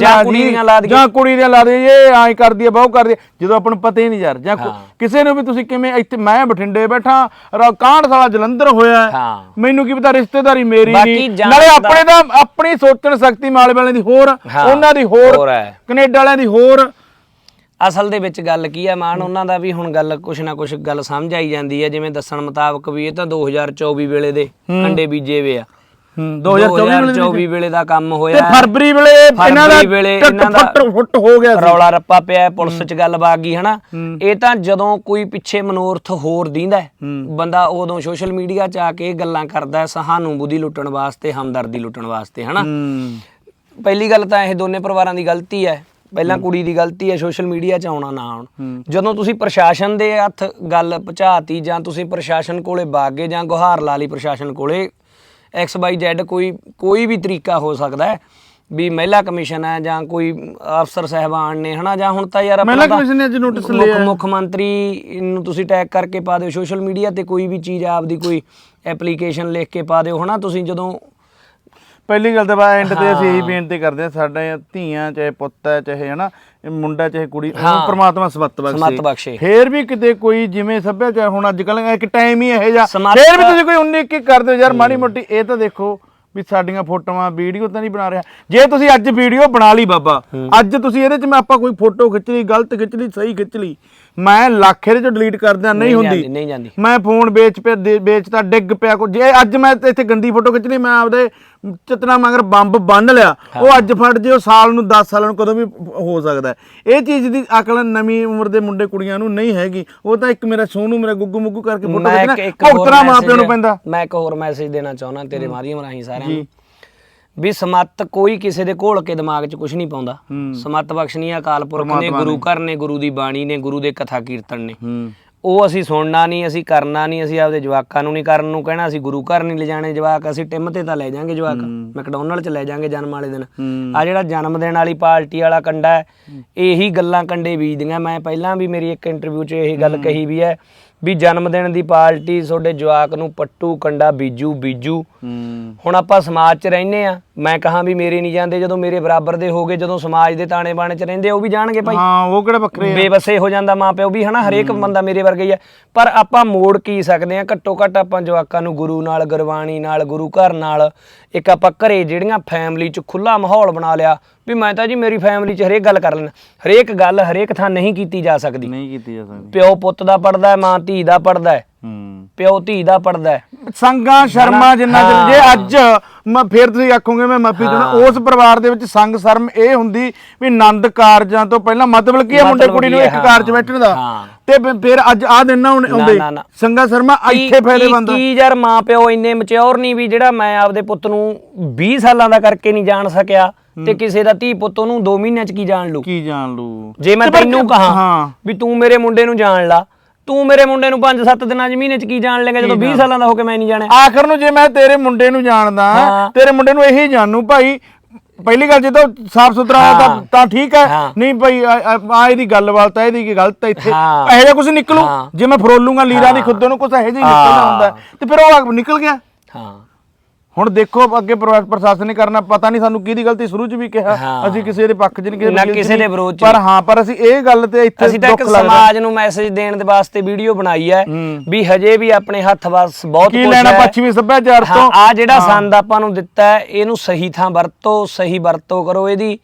ਜਾਂ ਜੀ, ਕੁੜੀ ਦੀਆਂ ਲਾ ਦੇ ਇਹ ਐਂ ਕਰਦੀ ਹੈ ਬਹੁ ਕਰਦੀ ਹੈ। ਜਦੋਂ ਆਪਾਂ ਨੂੰ ਪਤਾ ਹੀ ਨਹੀਂ ਯਾਰ ਜਾਂ ਕਿਸੇ ਨੂੰ ਵੀ ਤੁਸੀਂ ਕਿਵੇਂ ਇੱਥੇ ਮੈਂ ਬਠਿੰਡੇ ਬੈਠਾ ਰ- ਕਾਂਡ ਸਾਲਾ ਜਲੰਧਰ ਹੋਇਆ। ਮੈਨੂੰ ਕੀ ਪਤਾ ਰਿਸ਼ਤੇਦਾਰੀ ਮੇਰੀ ਨਹੀਂ। ਨਾਲੇ ਆਪਣੇ ਦਾ ਆਪਣੀ ਸੋਚਣ ਸ਼ਕਤੀ ਮਾਲੇ ਵਾਲਿਆਂ ਦੀ ਹੋਰ ਉਹਨਾਂ ਦੀ ਹੋਰ। ਕੈਨੇਡਾ ਵਾਲਿਆਂ ਦੀ ਹੋਰ। ਅਸਲ ਦੇ ਵਿੱਚ ਗੱਲ ਕੀ ਹੈ ਮਾਨ ਉਹਨਾਂ ਦਾ ਵੀ ਹੁਣ ਗੱਲ ਕੁਛ ਨਾ ਕੁਛ ਗੱਲ ਸਮਝ ਆਈ ਜਾਂਦੀ ਹੈ ਜਿਵੇਂ ਦੱਸਣ ਮੁਤਾਬਕ ਵੀ ਇਹ ਤਾਂ 2024 ਵੇਲੇ ਦੇ ਕੰਡੇ ਬੀਜੇ ਵੇ ਆ। ਹੂੰ 2024 ਵੇਲੇ ਦੀ 2024 ਵੇਲੇ ਦਾ ਕੰਮ ਤੇ ਹੋਇਆ ਹੈ। ਫਰਵਰੀ ਵੇਲੇ ਇਹਨਾਂ ਦਾ ਫੱਟ ਫੁੱਟ ਹੋ ਗਿਆ ਸੀ। ਰੌਲਾ ਰੱਪਾ ਪਿਆ ਪੁਲਿਸ 'ਚ ਗੱਲ ਬਾਗ ਗਈ ਹਨਾ? ਇਹ ਤਾਂ ਜਦੋਂ ਕੋਈ ਪਿੱਛੇ ਮਨੋਰਥ ਹੋਰ ਦੀਂਦਾ ਬੰਦਾ ਉਦੋਂ ਸੋਸ਼ਲ ਮੀਡੀਆ 'ਚ ਆ ਕੇ ਗੱਲਾਂ ਕਰਦਾ ਹੈ ਸਹਾਨੂਬੂਦੀ ਲੁੱਟਣ ਵਾਸਤੇ ਹਮਦਰਦੀ ਲੁੱਟਣ ਵਾਸਤੇ ਹਨਾ? ਪਹਿਲੀ ਗੱਲ ਤਾਂ ਇਹ ਦੋਨੇ ਪਰਿਵਾਰਾਂ ਦੀ ਗਲਤੀ ਹੈ। ਪਹਿਲਾਂ ਕੁੜੀ ਦੀ ਗਲਤੀ ਹੈ ਸੋਸ਼ਲ ਮੀਡੀਆ 'ਚ ਆਉਣਾ ਨਾ ਆਉਣ। ਜਦੋਂ ਤੁਸੀਂ ਪ੍ਰਸ਼ਾਸਨ ਦੇ ਹੱਥ ਗੱਲ ਪਹੁੰਚਾਤੀ ਜਾਂ ਤੁਸੀਂ ਪ੍ਰਸ਼ਾਸਨ ਕੋਲੇ ਬਾਗੇ ਜਾਂ ਗੁਹਾਰ ਲਾ ਲਈ ਪ੍ਰਸ਼ਾਸਨ ਕੋਲੇ ਐਕਸ ਵਾਈ ਜ਼ੈਡ ਕੋਈ ਕੋਈ ਵੀ ਤਰੀਕਾ ਹੋ ਸਕਦਾ ਹੈ ਵੀ ਮਹਿਲਾ ਕਮਿਸ਼ਨ ਹੈ ਜਾਂ ਕੋਈ ਅਫਸਰ ਸਹਿਬਾਨ ਨੇ ਹਨਾ? ਜਾਂ ਹੁਣ ਤਾਂ ਯਾਰ ਆਪਣਾ ਮਹਿਲਾ ਕਮਿਸ਼ਨ ਨੇ ਅੱਜ ਮੁੱਖ- ਲਿਆ। ਮੁੱਖ ਮੰਤਰੀ ਨੂੰ ਤੁਸੀਂ ਟੈਗ ਕਰਕੇ ਪਾ ਦਿਓ ਸੋਸ਼ਲ ਮੀਡੀਆ ਤੇ ਕੋਈ ਵੀ ਚੀਜ਼ ਆਪਦੀ ਕੋਈ ਐਪਲੀਕੇਸ਼ਨ ਲਿਖ ਕੇ ਪਾ ਦਿਓ ਹਨਾ? ਤੁਸੀਂ ਜਦੋਂ ਪਹਿਲੀ ਗੱਲ ਤਾਂ ਬਾ ਐਂਡ ਤੇ ਅਸੀਂ ਇਹੀ ਬੇਨਤੀ ਕਰਦੇ ਹਾਂ ਸਾਡੇ ਧੀਆਂ ਚਾਹੇ ਪੁੱਤ ਹੈ ਚਾਹੇ ਹਨਾ ਇਹ ਮੁੰਡਾ ਚਾਹੇ ਕੁੜੀ ਉਹਨੂੰ ਪ੍ਰਮਾਤਮਾ ਸਮੱਤ ਬਖਸ਼ੇ। ਫੇਰ ਵੀ ਕਿਤੇ ਕੋਈ ਜਿਵੇਂ ਸੱਭਿਆਚਾਰ ਹੁਣ ਅੱਜ ਕੱਲ ਇੱਕ ਟਾਈਮ ਹੀ ਇਹ ਜਾ ਸਮੱਤ- ਫੇਰ ਵੀ ਤੁਸੀਂ ਕੋਈ 19 21 ਕਰਦੇ ਹੋ ਯਾਰ ਮਾੜੀ ਮੋਟੀ ਇਹ ਤਾਂ ਦੇਖੋ ਵੀ ਸਾਡੀਆਂ ਫੋਟੋਆਂ ਵੀਡੀਓ ਤਾਂ ਨਹੀਂ ਬਣਾ ਰਿਹਾ। ਜੇ ਤੁਸੀਂ ਅੱਜ ਵੀਡੀਓ ਬਣਾ ਲਈ ਬਾਬਾ ਅੱਜ ਤੁਸੀਂ ਇਹਦੇ ਚ ਮੈਂ ਆਪਾਂ ਕੋਈ ਫੋਟੋ ਖਿੱਚ ਲਈ ਗਲਤ ਖਿੱਚ ਲਈ ਸਹੀ ਖਿੱਚ ਲਈ ਮੈਂ ਲੱਖ ਇਹਦੇ ਚੋਂ ਡਿਲੀਟ ਕਰ ਦਿਆਂ ਨਹੀਂ ਜਾਂਦੀ, ਹੁੰਦੀ। ਨਹੀਂ ਜਾਂਦੀ। ਮੈਂ ਫੋਨ ਵੇਚ ਪਿਆ ਦੇ- ਵੇਚਤਾ ਡਿੱਗ ਪਿਆ ਕੋ ਜੇ ਅੱਜ ਮੈਂ ਤੇ ਇੱਥੇ ਗੰਦੀ ਫੋਟੋ ਖਿੱਚ ਲਈ ਮੈਂ ਆਪਦੇ ਚਤਨਾ ਮਗਰ ਬੰਬ ਬੰਨ ਲਿਆ। ਉਹ ਅੱਜ ਫੜ ਜੇ ਉਹ ਸਾਲ ਨੂੰ 10 ਸਾਲਾਂ ਨੂੰ ਕਦੋਂ ਵੀ ਹੋ ਸਕਦਾ ਹੈ। ਇਹ ਚੀਜ਼ ਦੀ ਅਕਲ ਨਵੀਂ ਉਮਰ ਦੇ ਮੁੰਡੇ ਕੁੜੀਆਂ ਨੂੰ ਨਹੀਂ ਹੈਗੀ। ਉਹ ਤਾਂ ਇੱਕ ਮੇਰਾ ਸੋਨੂ ਮੇਰਾ ਗੁੱਗੂ ਮੁੱਗੂ ਕਰਕੇ ਫੋਟੋ ਮੈਂ ਖਿੱਚਣਾ ਇੱਕ- ਇੱਕ ਹੋਰ ਭੁਗਤਣਾ ਮਾਂ ਪਿਓ ਨੂੰ message- ਪੈਂਦਾ। ਮੈਂ ਇੱਕ ਹੋਰ ਮੈਸੇਜ ਦੇਣਾ ਚਾਹੁੰਦਾ ਤੇਰੇ ਮਾਧਿਅਮ ਰਾਹੀਂ ਸਾਰਿਆਂ ਨੂੰ। ਵੀ ਸਮੱਤ ਕੋਈ ਕਿਸੇ ਦੇ ਘੋਲ ਕੇ ਦਿਮਾਗ 'ਚ ਕੁਝ ਨਹੀਂ ਪਾਉਂਦਾ। ਸਮੱਤ ਬਖਸ਼ਣੀ ਅਕਾਲ ਪੁਰਖ ਨੇ ਗੁਰੂ ਘਰ ਨੇ ਗੁਰੂ ਦੀ ਬਾਣੀ ਨੇ ਗੁਰੂ ਦੇ ਕਥਾ ਕੀਰਤਨ ਨੇ। ਉਹ ਅਸੀਂ ਸੁਣਨਾ ਨਹੀਂ ਅਸੀਂ ਕਰਨਾ ਨਹੀਂ ਅਸੀਂ ਆਪਦੇ ਜਵਾਕਾਂ ਨੂੰ ਨਹੀਂ ਕਰਨ ਨੂੰ ਕਹਿਣਾ ਅਸੀਂ ਗੁਰੂ ਘਰ ਨਹੀਂ ਲਿਜਾਣੇ ਜਵਾਕ ਅਸੀਂ ਟਿਮ ਤੇ ਤਾਂ ਲੈ ਜਾਾਂਗੇ ਜਵਾਕ। ਮੈਕਡੋਨਲਡ ਚ ਲੈ ਜਾਾਂਗੇ ਜਨਮ ਵਾਲੇ ਦਿਨ। ਆ ਜਿਹੜਾ ਜਨਮ ਦਿਨ ਵਾਲੀ ਪਾਰਟੀ ਵਾਲਾ ਕੰਡਾ ਹੈ ਇਹੀ ਗੱਲਾਂ ਕੰਡੇ ਬੀਜਦੀਆਂ। ਮੈਂ ਪਹਿਲਾਂ ਵੀ ਮੇਰੀ ਇੱਕ ਇੰਟਰਵਿਊ 'ਚ ਇਹੀ ਗੱਲ ਕਹੀ ਵੀ ਹੈ ਵੀ ਜਨਮ ਦਿਨ ਦੀ ਪਾਰਟੀ ਤੁਹਾਡੇ ਜਵਾਕ ਨੂੰ ਪੱਟੂ ਕੰਡਾ ਬੀਜੂ ਬੀਜੂ। ਹੁਣ ਆਪਾਂ ਸਮਾਜ 'ਚ ਰਹਿੰਦੇ ਆ ਮੈਂ ਕਹਾਂ ਵੀ ਮੇਰੇ ਨਹੀਂ ਜਾਂਦੇ ਜਦੋਂ ਮੇਰੇ ਬਰਾਬਰ ਦੇ ਹੋਗੇ ਜਦੋਂ ਸਮਾਜ ਦੇ ਤਾਣੇ ਬਾਣੇ 'ਚ ਰਹਿੰਦੇ ਉਹ ਵੀ ਜਾਣਗੇ ਭਾਈ। ਹਾਂ ਉਹ ਕਿਹੜਾ ਬੱਕਰੇ ਆ? ਬੇਬਸੇ ਹੋ ਜਾਂਦਾ ਮਾਂ ਪਿਓ ਵੀ ਹਨਾ? ਹਰੇਕ ਬੰਦਾ ਮੇਰੇ ਵਰਗਾ ਹੀ ਹੈ ਪਰ ਆਪਾਂ ਮੋੜ ਕੀ ਸਕਦੇ ਆ ਘੱਟੋ ਘੱਟ ਆਪਾਂ ਜਵਾਕਾਂ ਨੂੰ ਗੁਰੂ ਨਾਲ ਗੁਰਬਾਣੀ ਨਾਲ ਗੁਰੂ ਘਰ ਨਾਲ ਇੱਕ ਆਪਾਂ ਘਰੇ ਜਿਹੜੀਆਂ ਫੈਮਿਲੀ 'ਚ ਖੁੱਲਾ ਮਾਹੌਲ ਬਣਾ ਲਿਆ ਵੀ ਮੈਂ ਤਾਂ ਜੀ ਮੇਰੀ ਫੈਮਿਲੀ 'ਚ ਹਰੇਕ ਗੱਲ ਕਰ ਲੈਣਾ ਹਰੇਕ ਗੱਲ ਹਰੇਕ ਥਾਂ ਨਹੀਂ ਕੀਤੀ ਜਾ ਸਕਦੀ। ਨਹੀਂ ਕੀਤੀ ਜਾ ਸਕਦੀ। ਪਿਓ ਪੁੱਤ ਦਾ ਪੜਦਾ ਹੈ ਮਾਂ ਧੀ ਦਾ ਪੜਦਾ ਹੈ। ਹੂੰ। ਪਿਓ ਧੀ ਦਾ ਪੜਦਾ ਸੰਗਾ ਸ਼ਰਮਾ ਜਿੰਨਾ ਚਿਰ- ਜੇ ਅੱਜ ਮੈਂ ਫੇਰ ਤੁਸੀਂ ਆਖੋਗੇ ਮੈਂ ਮਾਫੀ ਚਾਹਣਾ ਉਸ ਪਰਿਵਾਰ ਦੇ ਵਿੱਚ ਸੰਗ ਸ਼ਰਮ ਇਹ ਹੁੰਦੀ ਵੀ ਆਨੰਦ ਕਾਰਜਾਂ ਤੋਂ ਪਹਿਲਾਂ ਮਤਲਬ ਕੀ ਹੈ ਮੁੰਡੇ ਕੁੜੀ ਨੂੰ ਇੱਕ। ਕਾਰਜ ਬੈਠਣ ਦਾ। ਤੇ ਫਿਰ- ਅੱਜ ਆ ਦਿਨ ਨਾ ਆਉਂਦੇ। ਸੰਗਾ ਸ਼ਰਮਾ ਇੱਥੇ ਕੀ- ਬੰਦਾ ਕੀ ਯਾਰ ਮਾਂ ਪਿਓ ਇੰਨੇ ਮਚਿਓਰ ਨਹੀਂ ਵੀ ਜਿਹੜਾ ਮੈਂ ਆਪਦੇ ਪੁੱਤ ਨੂੰ 20 ਸਾਲਾਂ ਦਾ ਕਰਕੇ ਨਹੀਂ ਜਾਣ ਸਕਿਆ ਤੇ ਕਿਸੇ ਦਾ ਧੀ ਪੁੱਤ ਉਹਨੂੰ 2 ਮਹੀਨਿਆਂ ਚ ਕੀ ਜਾਣ ਲੂ ਕੀ ਜਾਣ ਲੂ ਜੇ ਮੈਂ ਤੈਨੂੰ ਕਹਾਂ ਵੀ ਤੂੰ ਮੇਰੇ ਮੁੰਡੇ ਨੂੰ ਜਾਣ ਲਾ ਤੂੰ ਮੇਰੇ ਮੁੰਡੇ ਨੂੰ 5-7 ਦਿਨਾਂ ਚ ਮਹੀਨੇ ਚ ਕੀ ਜਾਣ ਲੇਗਾ ਜਦੋਂ 20 ਸਾਲਾਂ ਦਾ ਹੋ ਕੇ ਮੈਂ ਨਹੀਂ ਜਾਣਿਆ ਆਖਰ ਨੂੰ ਜੇ ਮੈਂ ਤੇਰੇ ਮੁੰਡੇ ਨੂੰ ਜਾਣਦਾ। ਤੇਰੇ ਮੁੰਡੇ ਨੂੰ ਇਹੀ ਜਾਣੂ ਭਾਈ ਪਹਿਲੀ ਗੱਲ ਜਦੋਂ ਸਾਫ਼ ਸੁਥਰਾ ਤਾਂ। ਤਾਂ ਠੀਕ ਹੈ। ਨਹੀਂ ਭਾਈ ਆ ਇਹਦੀ ਗੱਲਬਾਤ ਹੈ ਇਹਦੀ ਕੀ ਗਲਤ ਹੈ ਇੱਥੇ। ਇਹੋ ਜਿਹਾ ਕੁਝ ਨਿਕਲੂ। ਜੇ ਮੈਂ ਫਰੋਲੂਗਾ ਲੀਰਾਂ ਦੀ ਖੁੱਦੋਂ ਨੂੰ ਕੁਝ ਇਹੋ ਜਿਹਾ ਨਿਕਲਦਾ। ਹੁੰਦਾ। ਤੇ ਫਿਰ ਉਹ ਨਿਕਲ ਗਿਆ ਹਾਂ ਹੁਣ ਦੇਖੋ ਅੱਗੇ ਪ੍ਰਵਾ- ਪ੍ਰਸ਼ਾਸਨ ਨੇ ਕਰਨਾ ਪਤਾ ਨਹੀਂ ਸਾਨੂੰ ਕਿਹਦੀ ਗਲਤੀ ਸ਼ੁਰੂ 'ਚ ਵੀ ਕਿਹਾ ਹਾਂ। ਅਸੀਂ ਕਿਸੇ ਦੇ ਪੱਖ 'ਚ ਨਹੀਂ ਨਾ ਕਿਸੇ ਦੇ ਨਹੀਂ। ਵਿਰੋਧ 'ਚ ਪਰ ਹਾਂ ਪਰ ਅਸੀਂ ਇਹ ਗੱਲ ਤੇ ਇੱਥੇ ਅਸੀਂ ਤਾਂ ਇੱਕ ਦੁੱਖ ਲੱਗਦਾ। ਸਮਾਜ ਨੂੰ ਮੈਸੇਜ ਦੇਣ ਦੇ ਵਾਸਤੇ ਵੀਡੀਓ ਬਣਾਈ ਹੈ ਵੀ ਹਜੇ ਵੀ ਆਪਣੇ ਹੱਥ ਵਸ ਬਹੁਤ ਕੀ ਕੁਝ ਲੈਣਾ ਹੈ। ਪੱਛਮੀ ਸੱਭਿਆਚਾਰ ਤੋਂ? ਆ ਜਿਹੜਾ ਸੰਦ ਆਪਾਂ ਨੂੰ ਦਿੱਤਾ ਹੈ ਇਹਨੂੰ ਸਹੀ ਥਾਂ ਵਰਤੋ ਸਹੀ ਵਰਤੋ ਕਰੋ ਇਹਦੀ।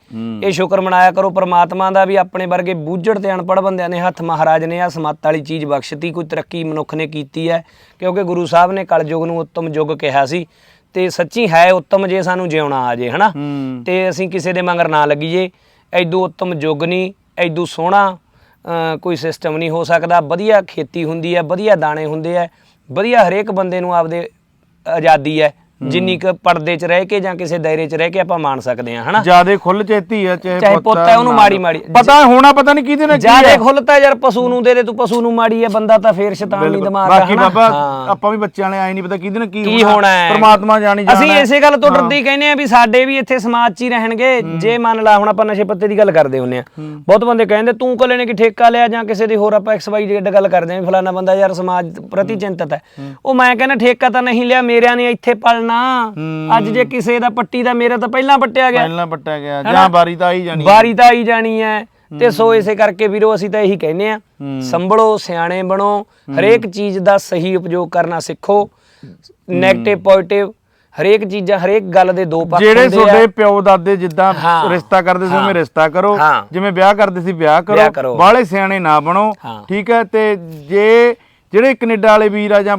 ਇਹ ਸ਼ੁਕਰ ਮਨਾਇਆ ਕਰੋ ਪ੍ਰਮਾਤਮਾ ਦਾ ਵੀ ਆਪਣੇ ਵਰਗੇ ਬੂਝੜ ਤੇ ਅਨਪੜ੍ਹ ਬੰਦਿਆਂ ਨੇ ਹੱਥ ਮਹਾਰਾਜ ਨੇ ਆ ਸਮੱਤ ਵਾਲੀ ਚੀਜ਼ ਬਖਸ਼ਤੀ ਕੋਈ ਤਰੱਕੀ ਮਨੁੱਖ ਨੇ ਕੀਤੀ ਹੈ। ਕਿਉਂਕਿ ਗੁਰੂ ਸਾਹਿਬ ਨੇ ਕਲਯੁਗ ਨੂੰ ਉੱਤਮ ਯੁੱਗ ਕਿਹਾ ਸੀ। ਤੇ ਸੱਚੀ ਹੈ ਉੱਤਮ ਜੇ ਸਾਨੂੰ ਜਿਉਣਾ ਆ ਜੇ ਹਨਾ? ਤੇ ਅਸੀਂ ਕਿਸੇ ਦੇ ਮਗਰ ਨਾ ਲੱਗੀਏ। ਐਦੂ ਉੱਤਮ ਯੁੱਗ ਨਹੀਂ ਐਦੂ ਸੋਹਣਾ ਕੋਈ ਸਿਸਟਮ ਨਹੀਂ ਹੋ ਸਕਦਾ। ਵਧੀਆ ਖੇਤੀ ਹੁੰਦੀ ਹੈ ਵਧੀਆ ਦਾਣੇ ਹੁੰਦੇ ਆ ਵਧੀਆ ਹਰੇਕ ਬੰਦੇ ਨੂੰ ਆਪਦੇ ਆਜ਼ਾਦੀ ਹੈ। ਜਿੰਨੀ ਕੁ ਪਰਦੇ 'ਚ ਰਹਿ ਕੇ ਜਾਂ ਕਿਸੇ ਦਾਇਰੇ 'ਚ ਰਹਿ ਕੇ ਆਪਾਂ ਮੰਨ ਸਕਦੇ ਹਾਂ ਹਨਾ? ਜਿਆਦੇ ਖੁੱਲ ਚੇਤੀ ਆ ਚਾਹੇ ਚਾਹੇ ਪੁੱਤ ਹੈ ਉਹਨੂੰ ਮਾੜੀ। ਮਾੜੀ ਪਤਾ ਹੋਣਾ ਪਤਾ ਨਹੀਂ ਕਿਹਦੇ ਨਾਲ ਕੀ ਜਿਆਦੇ ਹੈ ਖੁੱਲਤਾ ਯਾਰ ਪਸ਼ੂ ਨੂੰ ਦੇ ਦੇ ਤੂੰ ਪਸ਼ੂ ਨੂੰ ਮਾੜੀ ਹੈ ਬੰਦਾ ਤਾਂ ਫੇਰ ਸ਼ੈਤਾਨੀ ਦਿਮਾਗ ਆ ਬਾਕੀ ਹਨਾ? ਬਾਬਾ ਹਾਂ। ਆਪਾਂ ਵੀ ਬੱਚਿਆਂ ਨੇ ਆਏ ਨਹੀਂ ਪਤਾ ਕਿਹਦੇ ਨਾਲ ਕੀ ਕੀ ਹੋਣਾ ਹੈ? ਪਰਮਾਤਮਾ ਜਾਣੀ ਜਾਣਾ ਅਸੀਂ ਇਸੇ ਗੱਲ ਤੋਂ ਡਰਦੇ ਹੀ। ਕਹਿੰਦੇ ਆ ਵੀ ਸਾਡੇ ਵੀ ਇੱਥੇ ਸਮਾਜ 'ਚ ਹੀ ਰਹਿਣਗੇ। ਜੇ ਮੰਨ ਲਾ ਹੁਣ ਆਪਾਂ ਨਸ਼ੇ ਪੱਤੇ ਦੀ ਗੱਲ ਕਰਦੇ ਹੁੰਨੇ ਆ ਬਹੁਤ ਬੰਦੇ ਕਹਿੰਦੇ ਤੂੰ ਕੋਲੇ ਨੇ ਕਿ ਠੇਕਾ ਲਿਆ ਜਾਂ ਕਿਸੇ ਦੀ ਹੋਰ ਆਪਾਂ ਐਕਸ ਵਾਈ ਜ਼ੈਡ ਗੱਲ ਕਰਦੇ ਆ ਵੀ ਫਲਾਣਾ ਬੰਦਾ ਯਾਰ ਸਮਾਜ ਪ੍ਰਤੀ ਚਿੰਤਤ ਹੈ। ਉਹ ਮੈਂ ਕਹਿੰਦਾ ਠੇਕਾ ਤਾਂ ਨਹੀਂ ਲਿਆ ਮੇਰਿਆਂ ਨੇ ਇੱਥੇ ਪਲਣਾ ਅੱਜ ਜੇ ਕਿਸੇ ਦਾ ਪੱਟੀ ਦਾ ਮੇਰਾ ਤਾਂ ਪਹਿਲਾਂ ਪੱਟਿਆ ਗਿਆ। ਪਹਿਲਾਂ ਪੱਟਿਆ ਗਿਆ। ਜਾਂ ਬਾਰੀ ਤਾਂ ਆਈ ਜਾਣੀ ਵਾਰੀ ਤਾਂ ਆਈ ਜਾਣੀ ਹੈ। ਤੇ ਸੋ ਇਸੇ ਕਰਕੇ ਵੀਰੋ ਅਸੀਂ ਤਾਂ ਇਹੀ ਕਹਿੰਦੇ ਆ ਸੰਭਲੋ ਸਿਆਣੇ ਬਣੋ। ਹਰੇਕ ਚੀਜ਼ ਦਾ ਸਹੀ ਉਪਯੋਗ ਕਰਨਾ ਸਿੱਖੋ। 네ਗੇਟਿਵ ਪੋਜ਼ਿਟਿਵ ਹਰੇਕ ਚੀਜ਼ਾਂ ਹਰੇਕ ਗੱਲ ਦੇ ਦੋ ਪੱਖ ਜਿਹੜੇ ਹੁੰਦੇ ਆ। ਤੁਹਾਡੇ ਪਿਓ ਦਾਦੇ ਜਿੱਦਾਂ। ਰਿਸ਼ਤਾ ਕਰਦੇ ਸੀ ਉਵੇਂ ਰਿਸ਼ਤਾ ਕਰੋ। ਜਿਵੇਂ ਵਿਆਹ ਕਰਦੇ ਸੀ ਵਿਆਹ ਕਰੋ। ਬਾਹਲੇ ਸਿਆਣੇ ਨਾ ਬਣੋ। ਠੀਕ ਹੈ ਤੇ ਜੇ ਜਿਹੜੇ ਕੈਨੇਡਾ ਵਾਲੇ ਵੀਰ ਆ ਜਾਂ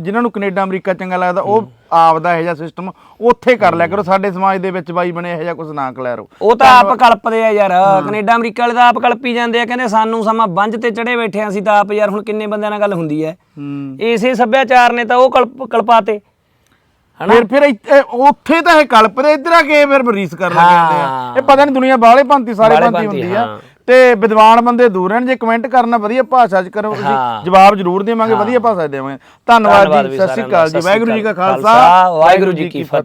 ਜਿਨ੍ਹਾਂ ਨੂੰ ਕੈਨੇਡਾ ਅਮਰੀਕਾ ਚੰਗਾ ਲੱਗਦਾ ਉਹ ਆਪਦਾ ਇਹੋ ਜਿਹਾ ਸਿਸਟਮ ਉੱਥੇ ਕਰ ਲਿਆ ਕਰੋ ਸਾਡੇ ਸਮਾਜ ਦੇ ਵਿੱਚ ਬਾਈ ਬਣੇ ਇਹੋ ਜਿਹਾ ਕੁਝ ਨਾ ਕਲੈਰੋ। ਉਹ ਤਾਂ ਆਪ ਕਲਪਦੇ ਆ ਯਾਰ ਕੈਨੇਡਾ ਅਮਰੀਕਾ ਵਾਲੇ ਤਾਂ ਆਪ ਕਲਪੀ ਜਾਂਦੇ ਆ ਕਹਿੰਦੇ ਸਾਨੂੰ ਸਮਾਂ ਬੰਜ ਤੇ ਚੜੇ ਬੈਠੇ ਆ ਅਸੀਂ ਤਾਂ ਆਪ ਯਾਰ ਹੁਣ ਕਿੰਨੇ ਬੰਦਿਆਂ ਨਾਲ ਗੱਲ ਹੁੰਦੀ ਹੈ। ਇਸੇ ਸੱਭਿਆਚਾਰ ਨੇ ਤਾਂ ਉਹ ਕਲਪ ਕਲਪਾਤੇ। ਫਿਰ ਫਿਰ ਇੱਥੇ- ਉੱਥੇ ਤਾਂ ਇਹ ਕਲਪਦੇ ਇੱਧਰ ਆ ਕੇ ਫਿਰ ਰੀਸ ਕਰਨ ਲੱਗ ਜਾਂਦੇ ਆ। ਇਹ ਪਤਾ ਨਹੀਂ ਦੁਨੀਆ ਬਾਹਲੇ ਭਾਂਤੀ ਸਾਰੇ ਭਾਂਤੀ ਹੁੰਦੀ ਆ। ਤੇ ਵਿਦਵਾਨ ਬੰਦੇ ਦੂਰ ਰਹਿਣ ਜੇ ਕਮੈਂਟ ਕਰਨਾ ਵਧੀਆ ਭਾਸ਼ਾ ਚ ਕਰੋ ਹਾਂ। ਜਵਾਬ ਜ਼ਰੂਰ ਦੇਵਾਂਗੇ ਵਧੀਆ ਭਾਸ਼ਾ ਚ ਦੇਵਾਂਗੇ ਧੰਨਵਾਦ ਜੀ ਸਤਿ ਸ਼੍ਰੀ ਅਕਾਲ। ਜੀ ਵਾਹਿਗੁਰੂ ਜੀ ਕਾ ਖਾਲਸਾ ਵਾਹਿਗੁਰੂ ਜੀ ਕੀ ਫਤਿਹ